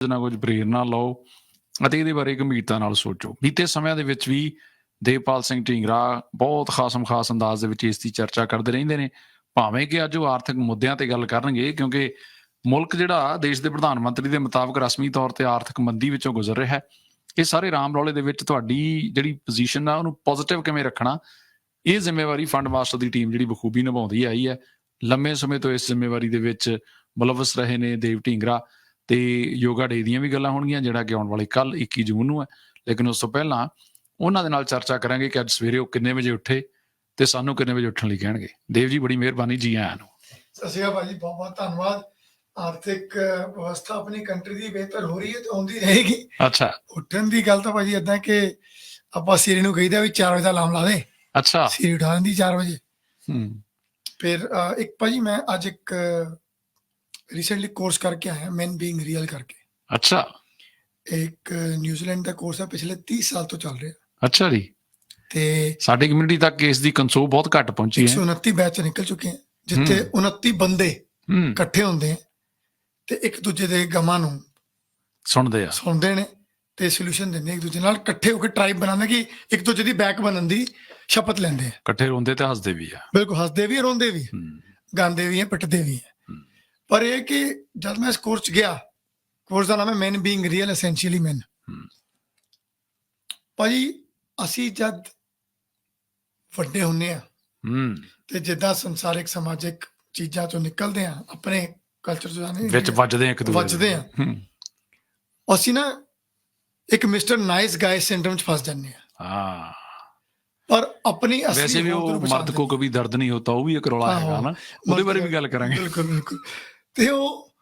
ਕੁਝ ਨਾ ਕੁਝ ਪ੍ਰੇਰਨਾ ਲਓ ਅਤੇ ਇਹਦੇ ਬਾਰੇ ਗੰਭੀਰਤਾ ਨਾਲ ਸੋਚੋ। ਬੀਤੇ ਸਮਿਆਂ ਦੇ ਵਿੱਚ ਵੀ ਦੇਵਪਾਲ ਸਿੰਘ ਢੀਂਗਰਾ ਬਹੁਤ ਖਾਸਮ ਖਾਸ ਅੰਦਾਜ਼ ਦੇ ਵਿੱਚ ਇਸ ਦੀ ਚਰਚਾ ਕਰਦੇ ਰਹਿੰਦੇ ਨੇ। ਭਾਵੇਂ ਕਿ ਅੱਜ ਉਹ ਆਰਥਿਕ ਮੁੱਦਿਆਂ ਤੇ ਗੱਲ ਕਰਨਗੇ, ਕਿਉਂਕਿ ਮੁਲਕ ਜਿਹੜਾ ਦੇਸ਼ ਦੇ ਪ੍ਰਧਾਨ ਮੰਤਰੀ ਦੇ ਮੁਤਾਬਕ ਰਸਮੀ ਤੌਰ ਤੇ ਆਰਥਿਕ ਮੰਦੀ ਵਿੱਚੋਂ ਗੁਜ਼ਰ ਰਿਹਾ ਹੈ। ਇਹ ਸਾਰੇ ਰਾਮ ਰੌਲੇ ਦੇ ਵਿੱਚ ਤੁਹਾਡੀ ਜਿਹੜੀ ਪੋਜੀਸ਼ਨ ਆ, ਉਹਨੂੰ ਪੋਜ਼ਿਟਿਵ ਕਿਵੇਂ ਰੱਖਣਾ? ਇਹ ਜ਼ਿੰਮੇਵਾਰੀ ਫੰਡ ਮਾਸਟਰ ਦੀ ਟੀਮ ਜਿਹੜੀ ਬਖੂਬੀ ਨਿਭਾਉਂਦੀ ਆਈ ਹੈ। ਲੰਮੇ ਸਮੇਂ ਤੋਂ ਇਸ ਜ਼ਿੰਮੇਵਾਰੀ ਦੇ ਵਿੱਚ ਮੁਲਵਸ ਰਹੇ ਨੇ ਦੇਵ ਢੀਂਗਰਾ। ਤੇ ਯੋਗਾ ਡੇ ਦੀਆਂ ਵੀ ਗੱਲਾਂ ਹੋਣਗੀਆਂ ਜਿਹੜਾ ਕਿ ਆਉਣ ਵਾਲੀ ਕੱਲ 21 ਜੂਨ ਨੂੰ ਹੈ। ਲੇਕਿਨ ਉਸ ਤੋਂ ਪਹਿਲਾਂ ਉਹਨਾਂ ਦੇ ਨਾਲ ਚਰਚਾ ਕਰਾਂਗੇ ਕਿ ਅੱਜ ਸਵੇਰੇ ਉਹ ਕਿੰਨੇ ਵਜੇ ਉੱਠੇ ਤੇ ਸਾਨੂੰ ਕਿੰਨੇ ਵਜੇ ਉੱਠਣ ਲਈ ਕਹਿਣਗੇ। ਦੇਵ ਜੀ ਬੜੀ ਮਿਹਰਬਾਨੀ ਜੀ ਆਇਆਂ ਨੂੰ। ਸਤਿ ਸ਼੍ਰੀ ਅਕਾਲ ਭਾਜੀ ਬਹੁਤ ਬਹੁਤ ਧੰਨਵਾਦ। ਆਰਥਿਕ ਵਿਵਸਥਾ ਆਪਣੀ ਕੰਟਰੀ ਦੀ ਬਿਹਤਰ ਹੋ ਰਹੀ ਹੈ ਤੇ ਆਉਂਦੀ ਰਹੇਗੀ। ਅੱਛਾ। ਉੱਠਣ ਦੀ ਗੱਲ ਤਾਂ ਭਾਜੀ ਇਦਾਂ ਕਿ ਆਪਾਂ ਸੀਰੀ ਨੂੰ ਕਹੀਦਾ ਵੀ 4 ਵਜੇ ਦਾ ਅਲਾਰਮ ਲਾ ਦੇ। ਅੱਛਾ। ਸੀਰੀ ਉਠਾ ਦਿੰਦੀ 4 ਵਜੇ। ਹੂੰ। ਫਿਰ ਇੱਕ ਭਾਜੀ ਮੈਂ ਅੱਜ ਇੱਕ ਰੀਸੈਂਟਲੀ ਕੋਰਸ ਕਰਕੇ ਆਇਆ ਮੈਨ ਬੀਇੰਗ ਰੀਅਲ ਕਰਕੇ ਅੱਛਾ ਇੱਕ ਨਿਊਜ਼ੀਲੈਂਡ ਦਾ ਕੋਰਸ ਹੈ ਪਿਛਲੇ 30 ਸਾਲ ਤੋਂ ਚੱਲ ਰਿਹਾ ਅੱਛਾ ਜੀ ਤੇ ਸਾਡੀ ਕਮਿਊਨਿਟੀ ਤੱਕ ਇਸ ਦੀ ਕੰਸੋ ਬਹੁਤ ਘੱਟ ਪਹੁੰਚੀ ਹੈ 129 ਬੈਚ ਨਿਕਲ ਚੁੱਕੇ ਹਨ ਜਿੱਥੇ 29 ਬੰਦੇ ਇਕੱਠੇ ਹੁੰਦੇ ਆ ਤੇ ਇੱਕ ਦੂਜੇ ਦੇ ਗਮਾਂ ਨੂੰ ਸੁਣਦੇ ਆ ਸੁਣਦੇ ਨੇ ਤੇ ਸੋਲੂਸ਼ਨ ਦਿੰਦੇ ਇੱਕ ਦੂਜੇ ਨਾਲ ਇਕੱਠੇ ਹੋ ਕੇ ਟ੍ਰਾਈਬ ਬਣਾਉਂਦੇ ਕਿ ਇੱਕ ਦੂਜੇ ਦੀ ਬੈਕ ਬਣਨ ਦੀ ਸ਼ਪਥ ਲੈਂਦੇ ਆ ਇਕੱਠੇ ਰੋਂਦੇ ਤੇ ਹੱਸਦੇ ਵੀ ਆ ਬਿਲਕੁਲ ਹੱਸਦੇ ਵੀ ਰੋਂਦੇ ਵੀ ਗਾਉਂਦੇ ਵੀ ਆ ਪਿੱਟਦੇ ਵੀ ਆ। ਪਰ ਇਹ ਕਿ ਜਦ ਮੈਂ ਇਸ ਕੋਰਸ 'ਚ ਗਿਆ ਕੋਰਸ ਦਾ ਨਾਮ ਹੈ man being real essentially man. ਭਾਜੀ ਅਸੀਂ ਜਦ ਵੱਡੇ ਹੁੰਨੇ ਆ ਤੇ ਜਿੱਦਾਂ ਸੰਸਾਰਿਕ ਸਮਾਜਿਕ ਚੀਜ਼ਾਂ ਚੋਂ ਨਿਕਲਦੇ ਆ ਆਪਣੇ ਕਲਚਰ ਚੋਂ ਜਾਣੇ ਵਿੱਚ ਵੱਜਦੇ ਆ ਇੱਕ ਦੂਜੇ। ਵੱਜਦੇ ਆ। ਅਸੀਂ ਨਾ ਇੱਕ ਮਿਸਟਰ ਨਾਈਸ ਗਾਇ ਸਿੰਡਰਮ 'ਚ ਫਸ ਜਾਂਦੇ ਆ ਹਾਂ ਪਰ ਆਪਣੀ ਅਸਲੀ ਵੈਸੇ ਵੀ ਹੋਂਦ ਉਹ ਮਰਦ ਕੋ ਕभी ਦਰਦ ਨਹੀਂ ਹੋਤਾ ਉਹ ਵੀ ਇੱਕ ਰੌਲਾ। ਹੈਗਾ ਨਾ ਉਹਦੇ ਬਾਰੇ ਵੀ ਗੱਲ ਕਰਾਂਗੇ ਬਿਲਕੁਲ ਬਿਲਕੁਲ ਤੇ ਉਹ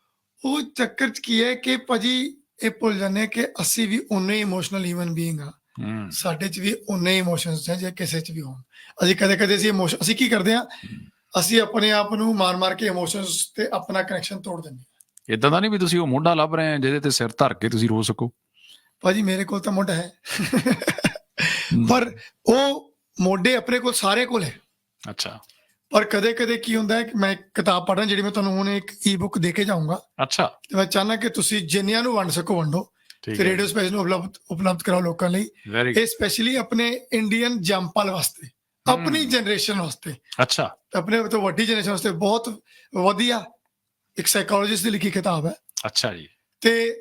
ਉਹ ਚੱਕਰ ਚ ਕੀ ਹੈ ਕਿ ਭਾਜੀ ਇਹ ਭੁੱਲ ਜਾਂਦੇ ਕਿ ਅਸੀਂ ਵੀ ਉਨੇ ਇਮੋਸ਼ਨਲ ਹਿਊਮਨ ਬੀਇੰਗ ਆ ਹੂੰ। ਸਾਡੇ ਚ ਵੀ ਉਨੇ ਇਮੋਸ਼ਨਸ ਨੇ ਜੇ ਕਿਸੇ ਚ ਵੀ ਹੋਣ। ਅਸੀਂ ਕਦੇ ਕਦੇ ਅਸੀਂ ਇਮੋਸ਼ਨ ਅਸੀਂ ਕੀ ਕਰਦੇ ਆ ਅਸੀਂ ਆਪਣੇ ਆਪ ਨੂੰ ਮਾਰ ਮਾਰ ਕੇ ਇਮੋਸ਼ਨਸ ਤੇ ਆਪਣਾ ਕਨੈਕਸ਼ਨ ਤੋੜ ਦਿੰਦੇ ਆ ਇਦਾਂ ਦਾ ਨਹੀਂ ਵੀ ਤੁਸੀਂ ਉਹ ਮੋਢਾ ਲੱਭ ਰਹੇ ਆ ਜਿਹਦੇ ਤੇ ਸਿਰ ਧਰ ਕੇ ਤੁਸੀਂ ਰੋ ਸਕੋ? ਭਾਜੀ ਮੇਰੇ ਕੋਲ ਤਾਂ ਮੋਢਾ ਹੈ। ਪਰ ਉਹ ਮੋਢੇ ਆਪਣੇ ਕੋਲ ਸਾਰੇ ਕੋਲ ਹੈ। ਅੱਛਾ। ਪਰ ਕਦੇ ਕਦੇ ਕੀ ਹੁੰਦਾ ਹੈ ਕਿ ਮੈਂ ਇੱਕ ਕਿਤਾਬ ਪੜ੍ਹਨ ਜਿਹੜੀ ਮੈਂ ਤੁਹਾਨੂੰ ਹੁਣ ਇੱਕ ਈ-ਬੁੱਕ ਦੇ ਕੇ ਜਾਊਂਗਾ। ਅੱਛਾ। ਤੇ ਮੈਂ ਚਾਹਨਾ ਕਿ ਤੁਸੀਂ ਜਿੰਨਿਆਂ ਨੂੰ ਵੰਡ ਸਕੋ ਵੰਡੋ। ਤੇ ਰੇਡੀਓ ਸਪੇਸ ਨੂੰ ਉਪਲਬਧ ਉਪਲਬਧ ਕਰਾਓ ਲੋਕਾਂ ਲਈ। ਇਹ ਸਪੈਸ਼ਲੀ ਆਪਣੇ ਇੰਡੀਅਨ ਜੰਪਲ ਵਾਸਤੇ। ਆਪਣੀ ਜਨਰੇਸ਼ਨ ਵਾਸਤੇ। ਅੱਛਾ। ਆਪਣੇ ਤੋਂ ਵੱਡੀ ਜਨਰੇਸ਼ਨ ਵਾਸਤੇ ਬਹੁਤ ਵਧੀਆ ਇੱਕ ਸਾਈਕੋਲੋਜਿਸਟ ਦੀ ਲਿਖੀ ਕਿਤਾਬ ਹੈ। ਅੱਛਾ ਜੀ। ਤੇ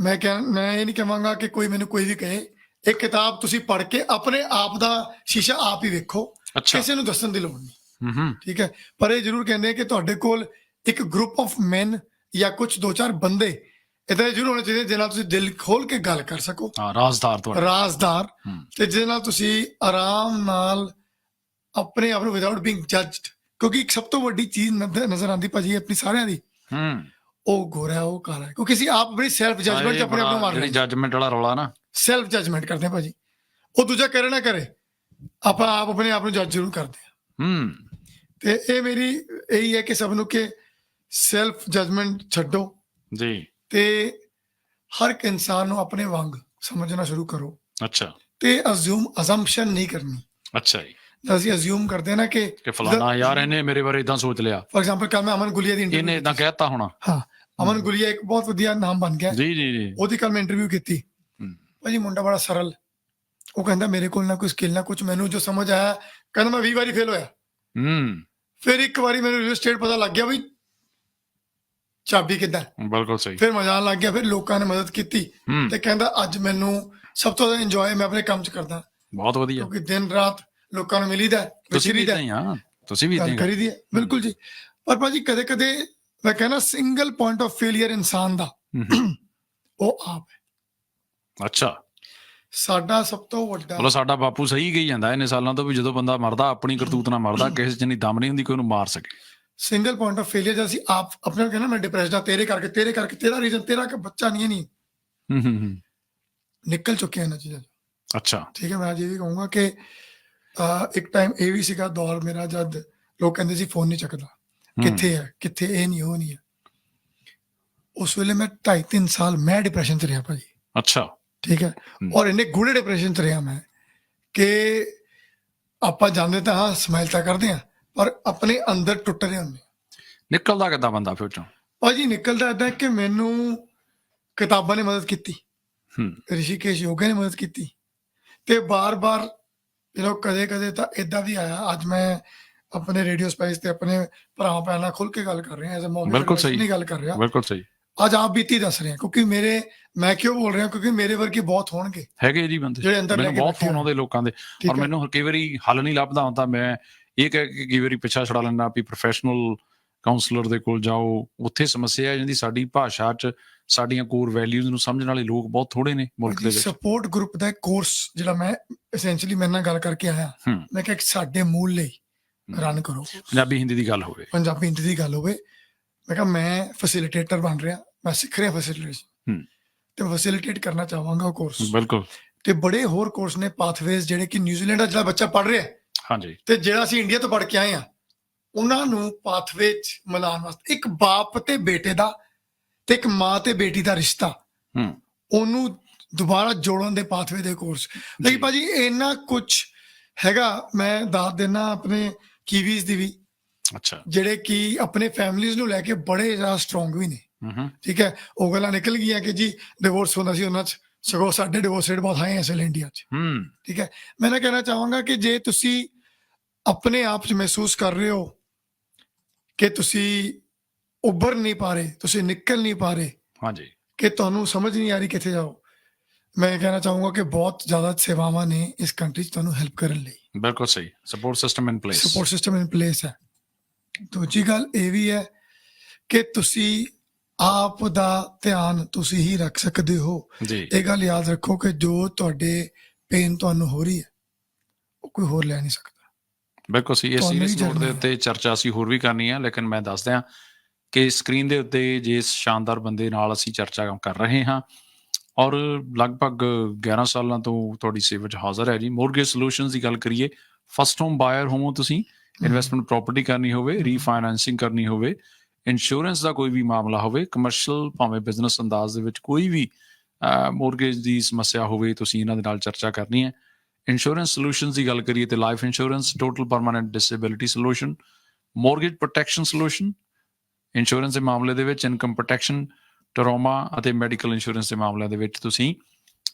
ਮੈਂ ਕਹਿ ਮੈਂ ਇਹ ਨਹੀਂ ਕਹਾਂਗਾ ਕਿ ਕੋਈ ਮੈਨੂੰ ਕੋਈ ਵੀ ਕਹੇ। ਇਹ ਕਿਤਾਬ ਤੁਸੀਂ ਪੜ੍ਹ ਕੇ ਆਪਣੇ ਆਪ ਦਾ ਸ਼ੀਸ਼ਾ ਆਪ ਹੀ ਵੇਖੋ। ਕਿਸੇ ਨੂੰ ਦੱਸਣ ਦੀ ਲੋੜ ਨਹੀਂ। ਹੂੰ। ਠੀਕ ਹੈ? ਪਰ ਇਹ ਜ਼ਰੂਰ ਕਹਿੰਦੇ ਆ ਕਿ ਤੁਹਾਡੇ ਕੋਲ ਇੱਕ ਗਰੁੱਪ ਆਫ men ਜਾਂ ਕੁਝ ਦੋ ਚਾਰ ਬੰਦੇ ਇਦਾਂ ਜ਼ਰੂਰ ਹੋਣੇ ਚਾਹੀਦੇ ਜਿਹਨਾਂ ਨਾਲ ਤੁਸੀਂ ਦਿਲ ਖੋਲ ਕੇ ਗੱਲ ਕਰ ਸਕੋ। ਹਾਂ ਰਾਜ਼ਦਾਰ ਤੁਹਾਡਾ। ਰਾਜ਼ਦਾਰ। ਤੇ ਜਿਹਦੇ ਨਾਲ ਤੁਸੀਂ ਆਰਾਮ ਨਾਲ ਆਪਣੇ ਆਪ ਨੂੰ ਵਿਦਆਊਟ ਬੀਇੰਗ ਜੱਜਡ ਕਿਉਂਕਿ ਇੱਕ ਸਭ ਤੋਂ ਵੱਡੀ ਚੀਜ਼ ਨਜ਼ਰ ਆਉਂਦੀ ਭਾਜੀ ਆਪਣੀ ਸਾਰਿਆਂ ਦੀ। ਹੂੰ। ਉਹ ਗੋਰਾ ਉਹ ਕਾਲਾ। ਕਿਉਂਕਿ ਅਸੀਂ ਆਪ ਆਪਣੀ ਸੈਲਫ ਜਜਮੈਂਟ ਚ ਆਪਣੇ ਆਪ ਨੂੰ ਮਾਰ ਜਿਹੜੀ ਜੱਜਮੈਂਟ ਵਾਲਾ ਰੌਲਾ ਨਾ। ਸੈਲਫ ਜਜਮੈਂਟ ਕਰਦੇ ਭਾਜੀ। ਉਹ ਦੂਜਾ ਕਰੇ ਨਾ ਕਰੇ। ਆਪਾਂ ਆਪ ਆਪਣੇ ਆਪ ਨੂੰ ਜੱਜ ਜ਼ਰੂਰ ਕਰਦੇ ਹੂੰ। ਤੇ ਇਹ ਮੇਰੀ ਇਹੀ ਹੈ ਕਿ ਸਭ ਨੂੰ ਕਿ ਸੈਲਫ ਜਜਮੈਂਟ ਛੱਡੋ। ਜੀ। ਤੇ ਹਰ ਇੱਕ ਇਨਸਾਨ ਨੂੰ ਆਪਣੇ ਵਾਂਗ ਸਮਝਣਾ ਸ਼ੁਰੂ ਕਰੋ। ਅੱਛਾ। ਤੇ ਅਜ਼ੂਮ ਅਜ਼ੰਪਸ਼ਨ ਨਹੀਂ ਕਰਨੀ। ਅੱਛਾ ਜੀ। ਅਸੀਂ ਅਜ਼ੂਮ ਕਰਦੇ ਨਾ ਕਿ ਕਿ ਫਲਾਣਾ ਯਾਰ ਇਹਨੇ ਮੇਰੇ ਬਾਰੇ ਇਦਾਂ ਸੋਚ ਲਿਆ। ਫੋਰ ਐਗਜ਼ਾਮਪਲ ਕੱਲ ਮੈਂ ਅਮਨ ਗੁਲੀਆ ਦੀ ਇਹਨੇ ਇੰਟਰਵਿਊ ਇਦਾਂ ਕਹਿਤਾ ਹੋਣਾ। ਹਾਂ ਅਮਨ ਗੁਲੀਆ ਇੱਕ ਬਹੁਤ ਵਧੀਆ ਨਾਮ ਬਣ ਗਿਆ। ਜੀ ਜੀ ਜੀ। ਉਹਦੀ ਕੱਲ ਮੈਂ ਇੰਟਰਵਿਊ ਕੀਤੀ। ਭਾਜੀ ਮੁੰਡਾ ਬੜਾ ਸਰਲ। ਉਹ ਕਹਿੰਦਾ ਮੇਰੇ ਕੋਲ ਨਾ ਕੋਈ ਸਕਿੱਲ ਨਾ ਕੁਝ ਮੈਨੂੰ ਜੋ ਸਮਝ ਆਇਆ ਕਹਿੰਦਾ ਮੈਂ 20 ਵਾਰੀ ਫੇਲ ਹੋਇਆ। ਹੂੰ। ਫਿਰ ਇੱਕ ਵਾਰੀ ਮੈਨੂੰ ਰੀਅਲ ਸਟੇਟ ਪਤਾ ਲੱਗ ਗਿਆ ਵੀ ਚਾਬੀ ਕਿੱਦਾਂ। ਬਿਲਕੁਲ ਸਹੀ। ਫਿਰ ਮਜ਼ਾ ਆਉਣ ਲੱਗ ਗਿਆ ਫਿਰ ਲੋਕਾਂ ਨੇ ਮਦਦ ਕੀਤੀ ਤੇ ਕਹਿੰਦਾ ਅੱਜ ਮੈਨੂੰ ਸਭ ਤੋਂ ਜ਼ਿਆਦਾ ਇੰਜੋਏ ਮੈਂ ਆਪਣੇ ਕੰਮ 'ਚ ਕਰਦਾ। ਬਹੁਤ ਵਧੀਆ। ਕਿਉਂਕਿ ਦਿਨ ਰਾਤ ਲੋਕਾਂ ਨੂੰ ਮਿਲੀਦਾ ਹੈ, ਤੁਸੀਂ ਵੀ ਵਿਚਰੀਦਾ ਹੈ, ਤੁਸੀਂ ਵੀ ਇਦਾਂ ਕਰੀਦੀ ਹੈ ਬਿਲਕੁਲ ਜੀ। ਪਰ ਭਾਜੀ ਕਦੇ ਕਦੇ ਮੈਂ ਕਹਿੰਦਾ ਸਿੰਗਲ ਪੁਆਇੰਟ ਆਫ ਫੇਲਿਅਰ ਇਨਸਾਨ ਦਾ। ਉਹ ਆਪ ਹੈ। ਅੱਛਾ। ਸਾਡਾ ਸਭ ਤੋਂ ਵੱਡਾ ਮਤਲਬ ਸਾਡਾ ਬਾਪੂ ਸਹੀ ਕਹੀ ਜਾਂਦਾ ਇਹਨੇ ਸਾਲਾਂ ਤੋਂ ਵੀ ਜਦੋਂ ਬੰਦਾ ਮਰਦਾ ਆਪਣੀ ਕਰਤੂਤ ਨਾਲ ਮਰਦਾ ਕਿਸੇ ਚ ਨਹੀਂ ਦਮ ਨਹੀਂ ਹੁੰਦੀ ਕੋਈ ਉਹਨੂੰ ਮਾਰ ਸਕੇ। ਸਿੰਗਲ ਪੁਆਇੰਟ ਆਫ ਫੇਲਿਅਰ ਜਦ ਅਸੀਂ ਆਪ ਆਪਣੇ ਆਪ ਕਹਿੰਦਾ ਮੈਂ ਡਿਪਰੈਸਡ ਆ ਤੇਰੇ ਕਰਕੇ ਤੇਰੇ ਕਰਕੇ ਤੇਰਾ ਰੀਜ਼ਨ ਤੇਰਾ ਕਿ ਬੱਚਾ ਨਹੀਂ ਹੈ ਨਹੀਂ। ਹੂੰ ਹੂੰ ਹੂੰ ਨਿਕਲ ਚੁੱਕੇ ਹਨ ਚੀਜ਼ਾਂ। ਅੱਛਾ। ਠੀਕ ਹੈ ਮੈਂ ਅੱਜ ਇਹ ਵੀ ਕਹੂੰਗਾ ਕਿ ਇੱਕ ਟਾਈਮ ਇਹ ਵੀ ਸੀਗਾ ਦੌਰ ਮੇਰਾ ਜਦ ਲੋਕ ਕਹਿੰਦੇ ਸੀ ਫੋਨ ਨਹੀਂ ਚੱਕਦਾ। ਕਿੱਥੇ ਹੈ ਕਿੱਥੇ ਇਹ ਨਹੀਂ ਉਹ ਨਹੀਂ ਹੈ। ਉਸ ਵੇਲੇ ਮੈਂ 2.5 3 ਸਾਲ ਮੈਂ ਡਿਪਰੈਸ਼ਨ 'ਚ ਰਿਹਾ ਭਾਜੀ। ਅੱਛਾ। ਠੀਕ ਹੈ। ਔਰ ਇੰਨੇ ਗੂੜੇ ਡਿਪਰੈਸ਼ਨ 'ਚ ਰਿਹਾ ਮੈਂ ਕਿ ਆਪਾਂ ਜਾਂਦੇ ਤਾਂ ਹਾਂ ਸਮਾਈਲ ਤਾਂ ਕਰਦੇ ਹਾਂ ਪਰ ਆਪਣੇ ਅੰਦਰ ਟੁੱਟ ਰਹੇ ਹੁੰਦੇ। ਨਿਕਲਦਾ ਕਿੱਦਾਂ ਬੰਦਾ ਫਿਰ ਚੋਂ? ਭਾਜੀ ਨਿਕਲਦਾ ਏਦਾਂ ਕਿ ਮੈਨੂੰ ਕਿਤਾਬਾਂ ਨੇ ਮਦਦ ਕੀਤੀ। ਹੂੰ। ਰਿਸ਼ੀਕੇਸ਼ ਯੋਗਾ ਨੇ ਮਦਦ ਕੀਤੀ। ਤੇ ਬਾਰ-ਬਾਰ ਯੂ نو ਕਦੇ-ਕਦੇ ਤਾਂ ਇਦਾਂ ਵੀ ਆਇਆ। ਅੱਜ ਮੈਂ ਆਪਣੇ ਰੇਡੀਓ ਸਪੇਸ ਤੇ ਆਪਣੇ ਭਰਾ ਭੈਣਾਂ ਖੁੱਲ ਕੇ ਗੱਲ ਕਰ ਰਿਹਾ ਐਜ਼ ਅ ਮੌਕੇ ਬਿਲਕੁਲ ਸਹੀ। ਨਹੀਂ ਗੱਲ ਕਰ ਰਿਹਾ। ਬਿਲਕੁਲ ਸਹੀ। ਅੱਜ ਆਪ ਬੀਤੀ ਦੱਸ ਰਿਹਾ ਕਿਉਂਕਿ ਮੇਰੇ ਮੈਂ ਕਿਉਂ ਬੋਲ ਰਿਹਾ ਕਿਉਂਕਿ ਮੇਰੇ ਵਰਗੇ ਬਹੁਤ ਹੋਣਗੇ। ਹੈਗੇ ਜੀ ਬੰਦੇ। ਜਿਹੜੇ ਅੰਦਰ ਲੈ ਮੈਨੂੰ ਕੇ ਬਹੁਤ ਬੈਠੇ ਫੋਨ ਆਉਂਦੇ ਲੋਕਾਂ ਦੇ ਠੀਕ ਔਰ ਹੈ। ਮੈਨੂੰ ਕਈ ਵਾਰੀ ਹੱਲ ਨਹੀਂ ਲੱਭਦਾ ਹੁੰਦਾ। ਮੈਂ ਇਹ ਕਹਿ ਕੇ ਕਈ ਵਾਰੀ ਪਿੱਛਾ ਛੜਾ ਲੈਂਦਾ ਵੀ ਪ੍ਰੋਫੈਸ਼ਨਲ ਕਾਉਂਸਲਰ ਦੇ ਕੋਲ ਜਾਓ। ਉੱਥੇ ਸਮੱਸਿਆ ਹੈ ਜਾਂਦੀ ਸਾਡੀ ਭਾਸ਼ਾ 'ਚ ਸਾਡੀਆਂ ਕੋਰ ਵੈਲਿਊਜ਼ ਨੂੰ ਸਮਝਣ ਵਾਲੇ ਲੋਕ ਬਹੁਤ ਥੋੜੇ ਨੇ ਮੁਲਕ ਦੇ ਵਿੱਚ। ਸਪੋਰਟ ਗਰੁੱਪ ਦਾ ਕੋਰਸ ਜਿਹੜਾ ਮੈਂ ਐਸੈਂਸ਼ੀਅਲੀ ਮੇਰੇ ਨਾਲ ਗੱਲ ਕਰਕੇ ਆਇਆ। ਹੂੰ। ਮੈਂ ਕਿਹਾ ਕਿ ਸਾਡੇ ਮੂਲ ਲਈ ਰਨ ਕਰੋ। ਪੰਜਾਬੀ ਹਿੰਦੀ ਦੀ ਗੱਲ ਹੋਵੇ। ਪੰਜਾਬੀ ਹਿੰਦੀ ਦੀ ਗੱਲ ਹੋਵੇ। ਮੈਂ ਕਿਹਾ ਮੈਂ ਫੈਸਿਲਿਟੇਟਰ ਬਣ ਰਿਹਾ ਮੈਂ ਸਿੱਖ ਰਿਹਾ ਫੈਸਿਲਿਟੇਸ਼ਨ ਹੂੰ। ਤੇ ਫੈਸਿਲਿਟੇਟ ਕਰਨਾ ਚਾਹਾਂਗਾ ਕੋਰਸ ਬਿਲਕੁਲ। ਤੇ ਬੜੇ ਹੋਰ ਕੋਰਸ ਨੇ ਪਾਥਵੇਜ਼ ਜਿਹੜੇ ਕਿ ਨਿਊਜ਼ੀਲੈਂਡ ਦਾ ਜਿਹੜਾ ਬੱਚਾ ਪੜ ਰਿਹਾ ਹਾਂਜੀ। ਤੇ ਜਿਹੜਾ ਅਸੀਂ ਇੰਡੀਆ ਤੋਂ ਪੜ ਕੇ ਆਏ ਆ ਉਹਨਾਂ ਨੂੰ ਪਾਥਵੇ ਚ ਮਿਲਾਉਣ ਵਾਸਤੇ ਇੱਕ ਬਾਪ ਤੇ ਬੇਟੇ ਦਾ ਤੇ ਇੱਕ ਮਾਂ ਤੇ ਬੇਟੀ ਦਾ ਰਿਸ਼ਤਾ ਹੂੰ। ਉਹਨੂੰ ਦੁਬਾਰਾ ਜੋੜਨ ਦੇ ਪਾਥਵੇ ਦੇ ਕੋਰਸ ਲੇਕਿਨ ਭਾਜੀ ਇੰਨਾ ਕੁਝ ਹੈਗਾ ਮੈਂ ਦੱਸ ਦੇਣਾ ਆਪਣੇ ਕੀਵੀਜ਼ ਦੀ ਵੀ। ਅੱਛਾ। ਜਿਹੜੇ ਕਿ ਆਪਣੇ ਫੈਮਲੀਆਂ ਨੂੰ ਲੈ ਕੇ ਬੜੇ ਜ਼ਿਆਦਾ ਸਟਰੋਂਗ ਵੀ ਨੇ। ਠੀਕ ਹੈ ਉਹ ਗੱਲਾਂ ਨਿਕਲ ਗਈਆਂ ਕਿ ਜੀ ਡਿਵੋਰਸ ਹੁੰਦਾ ਸੀ ਉਹਨਾਂ 'ਚ। ਸਗੋਂ ਸਾਡੇ ਡਿਵੋਰਸ ਰੇਟ ਬਹੁਤ ਹਾਈ ਹੈ ਅਸਲ ਇੰਡੀਆ 'ਚ। ਠੀਕ ਹੈ ਮੈਂ ਨਾ ਕਹਿਣਾ ਚਾਹਾਂਗਾ ਕਿ ਜੇ ਤੁਸੀਂ ਆਪਣੇ ਆਪ 'ਚ ਮਹਿਸੂਸ ਕਰ ਰਹੇ ਹੋ ਕਿ ਤੁਸੀਂ ਉੱਭਰ ਨਹੀਂ ਪਾ ਰਹੇ ਤੁਸੀਂ ਨਿਕਲ ਨਹੀਂ ਪਾ ਰਹੇ ਹਾਂਜੀ ਕਿ ਤੁਹਾਨੂੰ ਸਮਝ ਨਹੀਂ ਆ ਰਹੀ ਕਿੱਥੇ ਜਾਓ ਮੈਂ ਕਹਿਣਾ ਚਾਹੂੰਗਾ ਕਿ ਬਹੁਤ ਜ਼ਿਆਦਾ ਸੇਵਾਵਾਂ ਨੇ ਇਸ ਕੰਟਰੀ 'ਚ ਤੁਹਾਨੂੰ ਹੈਲਪ ਕਰਨ ਲਈ। ਬਿਲਕੁਲ ਸਹੀ। Support system in place support system in place ਹੈ। ਦੂਜੀ ਗੱਲ ਇਹ ਵੀ ਹੈ ਕਿ ਤੁਸੀਂ ਆਪ ਦਾ ਧਿਆਨ ਤੁਸੀਂ ਹੀ ਰੱਖ ਸਕਦੇ ਹੋ। ਜੀ। ਇਹ ਗੱਲ ਯਾਦ ਰੱਖੋ ਕਿ ਜੋ ਤੁਹਾਡੇ ਪੇਨ ਤੁਹਾਨੂੰ ਹੋ ਰਹੀ ਹੈ ਉਹ ਕੋਈ ਹੋਰ ਲੈ ਨਹੀਂ ਸਕਦਾ। ਬਿਲਕੁਲ ਸਹੀ ਇਹ ਸੀਰੀਅਸ ਨੋਟ ਦੇ। ਉੱਤੇ ਚਰਚਾ ਅਸੀਂ ਹੋਰ ਵੀ ਕਰਨੀ ਹੈ ਲੇਕਿਨ ਮੈਂ ਦੱਸ ਦਿਆਂ ਕਿ ਸਕਰੀਨ ਦੇ ਉੱਤੇ ਜਿਸ ਸ਼ਾਨਦਾਰ ਬੰਦੇ ਨਾਲ ਅਸੀਂ ਚਰਚਾ ਕਰ ਰਹੇ ਹਾਂ ਔਰ ਲਗਭਗ 11 ਸਾਲਾਂ ਤੋਂ ਤੁਹਾਡੀ ਸੇਵਾ 'ਚ ਹਾਜ਼ਰ ਹੈ ਜੀ। ਮੋਰਗੇਜ ਸੋਲੂਸ਼ਨਸ ਦੀ ਗੱਲ ਕਰੀਏ ਫਸਟ ਹੋਮ ਬਾਇਰ ਹੋਵੋ ਤੁਸੀਂ ਇਨਵੈਸਟਮੈਂਟ ਪ੍ਰਾਪਰਟੀ ਕਰਨੀ ਹੋਵੇ ਰੀਫਾਈਨਾਂਸਿੰਗ ਕਰਨੀ ਹੋਵੇ ਇੰਸ਼ੋਰੈਂਸ ਦਾ ਕੋਈ ਵੀ ਮਾਮਲਾ ਹੋਵੇ ਕਮਰਸ਼ੀਅਲ ਭਾਵੇਂ ਬਿਜ਼ਨਸ ਅੰਦਾਜ਼ ਦੇ ਵਿੱਚ ਕੋਈ ਵੀ ਮੋਰਗੇਜ ਦੀ ਸਮੱਸਿਆ ਹੋਵੇ, ਤੁਸੀਂ ਇਹਨਾਂ ਦੇ ਨਾਲ ਚਰਚਾ ਕਰਨੀ ਹੈ। ਇੰਸ਼ੋਰੈਂਸ ਸੋਲੂਸ਼ਨਸ ਦੀ ਗੱਲ ਕਰੀਏ ਤੇ life insurance total permanent disability solution mortgage protection solution insurance ਦੇ ਮਾਮਲੇ ਦੇ ਵਿੱਚ ਇਨਕਮ ਪ੍ਰੋਟੈਕਸ਼ਨ ਟਰੋਮਾ ਅਤੇ ਮੈਡੀਕਲ ਇੰਸ਼ੋਰੈਂਸ ਦੇ ਮਾਮਲਿਆਂ ਦੇ ਵਿੱਚ ਤੁਸੀਂ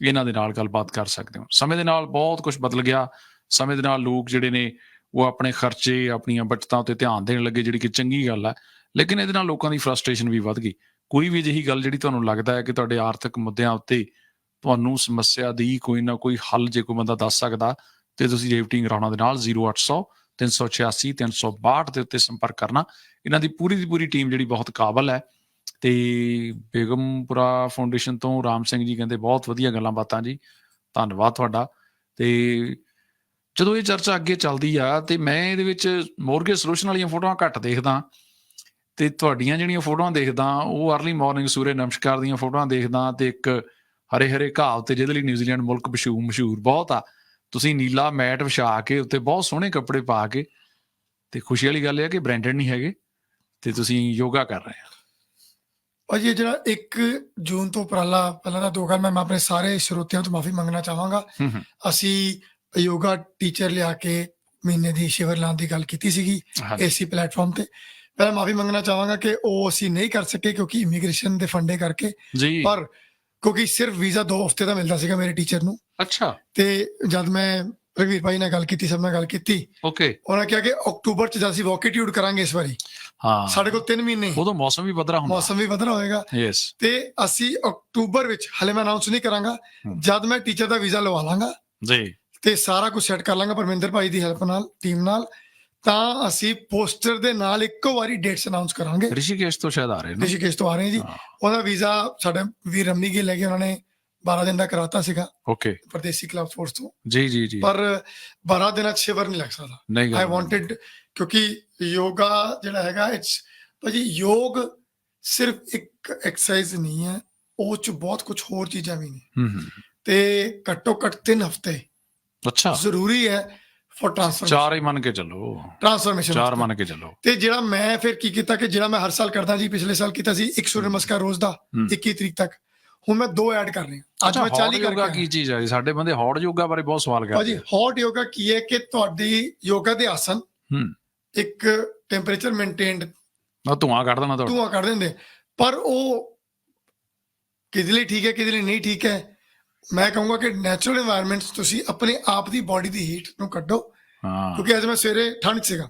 ਇਹਨਾਂ ਦੇ ਨਾਲ ਗੱਲਬਾਤ ਕਰ ਸਕਦੇ ਹੋ। ਸਮੇਂ ਦੇ ਨਾਲ ਬਹੁਤ ਕੁਝ ਬਦਲ ਗਿਆ। ਸਮੇਂ ਦੇ ਨਾਲ ਲੋਕ ਜਿਹੜੇ ਨੇ ਉਹ ਆਪਣੇ ਖਰਚੇ, ਆਪਣੀਆਂ ਬਚਤਾਂ ਉੱਤੇ ਧਿਆਨ ਦੇਣ ਲੱਗੇ, ਜਿਹੜੀ ਕਿ ਚੰਗੀ ਗੱਲ ਹੈ ਲੇਕਿਨ ਇਹਦੇ ਨਾਲ ਲੋਕਾਂ ਦੀ ਫਰਸਟ੍ਰੇਸ਼ਨ ਵੀ ਵੱਧ ਗਈ। ਕੋਈ ਵੀ ਅਜਿਹੀ ਗੱਲ ਜਿਹੜੀ ਤੁਹਾਨੂੰ ਲੱਗਦਾ ਹੈ ਕਿ ਤੁਹਾਡੇ ਆਰਥਿਕ ਮੁੱਦਿਆਂ ਉੱਤੇ ਤੁਹਾਨੂੰ ਸਮੱਸਿਆ ਦੀ ਕੋਈ ਨਾ ਕੋਈ ਹੱਲ ਜੇ ਕੋਈ ਬੰਦਾ ਦੱਸ ਸਕਦਾ, ਤੇ ਤੁਸੀਂ ਰੇਵਟਿੰਗ ਰਾਣਾ ਦੇ ਨਾਲ 0800 386 362 ਦੇ ਉੱਤੇ ਸੰਪਰਕ ਕਰਨਾ। ਇਹਨਾਂ ਦੀ ਪੂਰੀ ਦੀ ਪੂਰੀ ਟੀਮ ਜਿਹੜੀ ਬਹੁਤ ਕਾਬਲ ਹੈ। ਤੇ ਬੇਗਮਪੁਰਾ ਫਾਊਂਡੇਸ਼ਨ ਤੋਂ ਰਾਮ ਸਿੰਘ ਜੀ ਕਹਿੰਦੇ ਬਹੁਤ ਵਧੀਆ ਗੱਲਾਂ ਬਾਤਾਂ ਜੀ। ਧੰਨਵਾਦ ਤੁਹਾਡਾ। ਤੇ ਜਦੋਂ ਇਹ ਚਰਚਾ ਅੱਗੇ ਚੱਲਦੀ ਆ ਤੇ ਮੈਂ ਇਹਦੇ ਵਿੱਚ ਮੋਰਗੇਜ ਸੋਲੂਸ਼ਨ ਵਾਲੀਆਂ ਫੋਟੋਆਂ ਘੱਟ ਦੇਖਦਾ ਤੇ ਤੁਹਾਡੀਆਂ ਜਿਹੜੀਆਂ ਫੋਟੋਆਂ ਦੇਖਦਾ ਉਹ अर्ਲੀ ਮਾਰਨਿੰਗ ਸੂਰਜ ਨਮਸਕਾਰ ਦੀਆਂ ਫੋਟੋਆਂ ਦੇਖਦਾ ਤੇ ਇੱਕ ਹਰੇ ਹਰੇ ਘਾਹ ਉੱਤੇ ਜਿਹਦੇ ਲਈ ਨਿਊਜ਼ੀਲੈਂਡ ਮੁਲਕ ਮਸ਼ਹੂਰ ਮਸ਼ਹੂਰ ਬਹੁਤ ਆ। ਤੁਸੀਂ ਨੀਲਾ ਮੈਟ ਵਿਛਾ ਕੇ ਉੱਤੇ ਬਹੁਤ ਸੋਹਣੇ ਕੱਪੜੇ ਪਾ ਕੇ ਤੇ ਖੁਸ਼ੀ ਵਾਲੀ ਗੱਲ ਇਹ ਹੈ ਕਿ ਬ੍ਰਾਂਡਡ ਨਹੀਂ ਹੈਗੇ ਤੇ ਤੁਸੀਂ ਯੋਗਾ ਕਰ ਰਹੇ ਹੋ ਭਾਜੀ ਇਹ ਜਿਹੜਾ 1 ਜੂਨ ਤੋਂ ਉਪਰਾਲਾ ਪਹਿਲਾਂ ਤਾਂ ਦੋ ਗੱਲ ਮੈਂ ਆਪਣੇ ਸਾਰੇ ਸਰੋਤਿਆਂ ਤੋਂ ਮਾਫੀ ਮੰਗਣਾ ਚਾਹਾਂਗਾ। ਅਸੀਂ ਯੋਗਾ ਟੀਚਰ ਲਿਆ ਕੇ ਮਹੀਨੇ ਦੀ ਸ਼ਿਵਰ ਲਾਉਣ ਦੀ ਗੱਲ ਕੀਤੀ ਸੀਗੀ ਏਸੀ ਪਲੇਟਫਾਰਮ ਤੇ। ਪਹਿਲਾਂ ਮਾਫੀ ਮੰਗਣਾ ਚਾਹਾਂਗਾ ਕਿ ਉਹ ਅਸੀਂ ਨਹੀਂ ਕਰ ਸਕੇ ਕਿਉਂਕਿ ਇਮੀਗ੍ਰੇਸ਼ਨ ਦੇ ਫੰਡੇ ਕਰਕੇ। ਪਰ ਕਿਉਂਕਿ ਸਿਰਫ ਵੀਜ਼ਾ 2 ਹਫ਼ਤੇ ਦਾ ਮਿਲਦਾ ਸੀਗਾ ਮੇਰੇ ਟੀਚਰ ਨੂੰ। ਅੱਛਾ। ਤੇ ਜਦ ਮੈਂ ਰਵੀਰ ਭਾਈ ਨਾਲ ਗੱਲ ਕੀਤੀ ਸਭ ਨਾਲ ਗੱਲ ਕੀਤੀ ਓਕੇ ਉਹਨਾਂ ਕਿਹਾ ਕਿ ਅਕਤੂਬਰ ਚ ਅਸੀਂ ਵੋਕੇਟਿਊਡ ਕਰਾਂਗੇ ਇਸ ਵਾਰੀ। ਹਾਂ। ਸਾਡੇ ਕੋਲ 3 ਮਹੀਨੇ। ਉਦੋਂ ਮੌਸਮ ਵੀ ਬਦਲਾ ਹੁੰਦਾ। ਮੌਸਮ ਵੀ ਬਦਲਾ ਹੋਏਗਾ। ਯੈਸ ਤੇ ਅਸੀਂ ਅਕਤੂਬਰ ਵਿੱਚ ਹਲੇ ਮੈਂ ਅਨਾਉਂਸ ਨਹੀਂ ਕਰਾਂਗਾ। ਜਦ ਮੈਂ ਟੀਚਰ ਦਾ ਵੀਜ਼ਾ ਲਵਾ ਲਾਂਗਾ ਜੀ। ਤੇ ਸਾਰਾ ਕੁਝ ਸੈੱਟ ਕਰ ਲਾਂਗਾ ਪਰਮਿੰਦਰ ਭਾਈ ਦੀ ਹੈਲਪ ਨਾਲ ਟੀਮ ਨਾਲ। ਤਾਂ ਅਸੀਂ ਪੋਸਟਰ ਦੇ ਨਾਲ ਇੱਕੋ ਵਾਰੀ ਡੇਟਸ ਅਨਾਉਂਸ ਕਰਾਂਗੇ। ਰਿਸ਼ੀਕੇਸ਼ ਤੋਂ ਸ਼ਾਇਦ ਆ ਰਹੇ ਨੇ। ਰਿਸ਼ੀਕੇਸ਼ ਤੋਂ ਆ ਰਹੇ ਜੀ। ਉਹਦਾ ਵੀਜ਼ਾ ਸਾਡਾ ਵੀਰ ਰਮਨੀ ਗਿੱਲ ਲੈ ਕੇ ਉਹਨਾਂ ਨੇ 12 ਦਿਨ ਦਾ ਕਰਾਤਾ ਸੀਗਾ। ਓਕੇ ਪਰਦੇਸੀ ਕਲੱਬ ਫੋਰਸ ਤੋਂ। ਜੀ ਜੀ ਜੀ। ਪਰ 12 ਦਿਨਾਂ ਚ ਸ਼ਿਵਰ ਨਹੀਂ ਲੱਗ ਸਕਦਾ। ਨਹੀਂ ਆਈ ਵਾਂਟਡ ਕਿਉਂਕਿ ਯੋਗਾ ਜਿਹੜਾ ਹੈਗਾ ਇਟਸ ਭਾਜੀ ਯੋਗ ਸਿਰਫ ਇੱਕ ਐਕਸਰਸਾਈਜ਼ ਨਹੀਂ ਹੈ ਉਹ ਚ ਬਹੁਤ ਕੁਝ ਹੋਰ ਚੀਜ਼ਾਂ ਵੀ ਨੇ। ਹੂੰ ਹੂੰ। ਤੇ ਘੱਟੋ ਘੱਟ 3 ਹਫ਼ਤੇ ਅੱਛਾ। ਜ਼ਰੂਰੀ ਹੈ ਫॉर ਟ੍ਰਾਂਸਫਰ ਚਾਰ ਹੀ ਮੰਨ ਕੇ ਚੱਲੋ। ਟ੍ਰਾਂਸਫਰਮੇਸ਼ਨ ਚਾਰ ਮੰਨ ਕੇ ਚੱਲੋ। ਤੇ ਜਿਹੜਾ ਮੈਂ ਫਿਰ ਕੀ ਕੀਤਾ ਕਿ ਜਿਹੜਾ ਮੈਂ ਹਰ ਸਾਲ ਕਰਦਾ ਜੀ ਪਿਛਲੇ ਸਾਲ ਕੀਤਾ ਸੀ ਇੱਕ ਸੂਰਜ ਨਮਸਕਾਰ ਰੋਜ਼ ਦਾ ਹੂੰ। 21 ਤਰੀਕ ਤੱਕ। ਹੁਣ ਮੈਂ ਦੋ ਐਡ ਕਰ ਰਿਹਾ। ਅੱਜ ਮੈਂ 40 ਯੋਗਾ ਕਰਕੇ ਕੀ। ਚੀਜ਼ ਹੈ ਜੀ? ਸਾਡੇ ਬੰਦੇ ਹੌਟ ਯੋਗਾ ਬਾਰੇ ਬਹੁਤ ਸਵਾਲ ਭਾਜੀ ਕਰਦੇ ਹੌਟ ਯੋਗਾ ਕੀ ਹੈ ਕਿ ਤੁਹਾਡੀ ਯੋਗਾ ਦੇ ਆਸਨ ਇੱਕ ਟੈਂਪਰੇਚਰ ਮੇਨਟੇਨਡ ਮੈਂ ਧੂਆਂ ਕੱਢ ਦੇਣਾ ਤੁਹਾਡਾ। ਧੂਆਂ ਕੱਢ ਦਿੰਦੇ। ਪਰ ਉਹ ਕਿਹਦੇ ਲਈ ਠੀਕ ਹੈ ਕਿਹਦੇ ਲਈ ਨਹੀਂ ਠੀਕ ਹੈ? ਮੈਂ ਕਹੂੰਗਾ ਕਿ ਨੈਚੁਰਲ এনवायरमेंट्स ਤੁਸੀਂ ਆਪਣੇ ਆਪ ਦੀ ਬਾਡੀ ਦੀ ਹੀਟ ਨੂੰ ਕੱਢੋ ਹਾਂ। ਕਿਉਂਕਿ ਅੱਜ ਮੈਂ ਸਵੇਰੇ ਠੰਡ ਸੀਗਾ।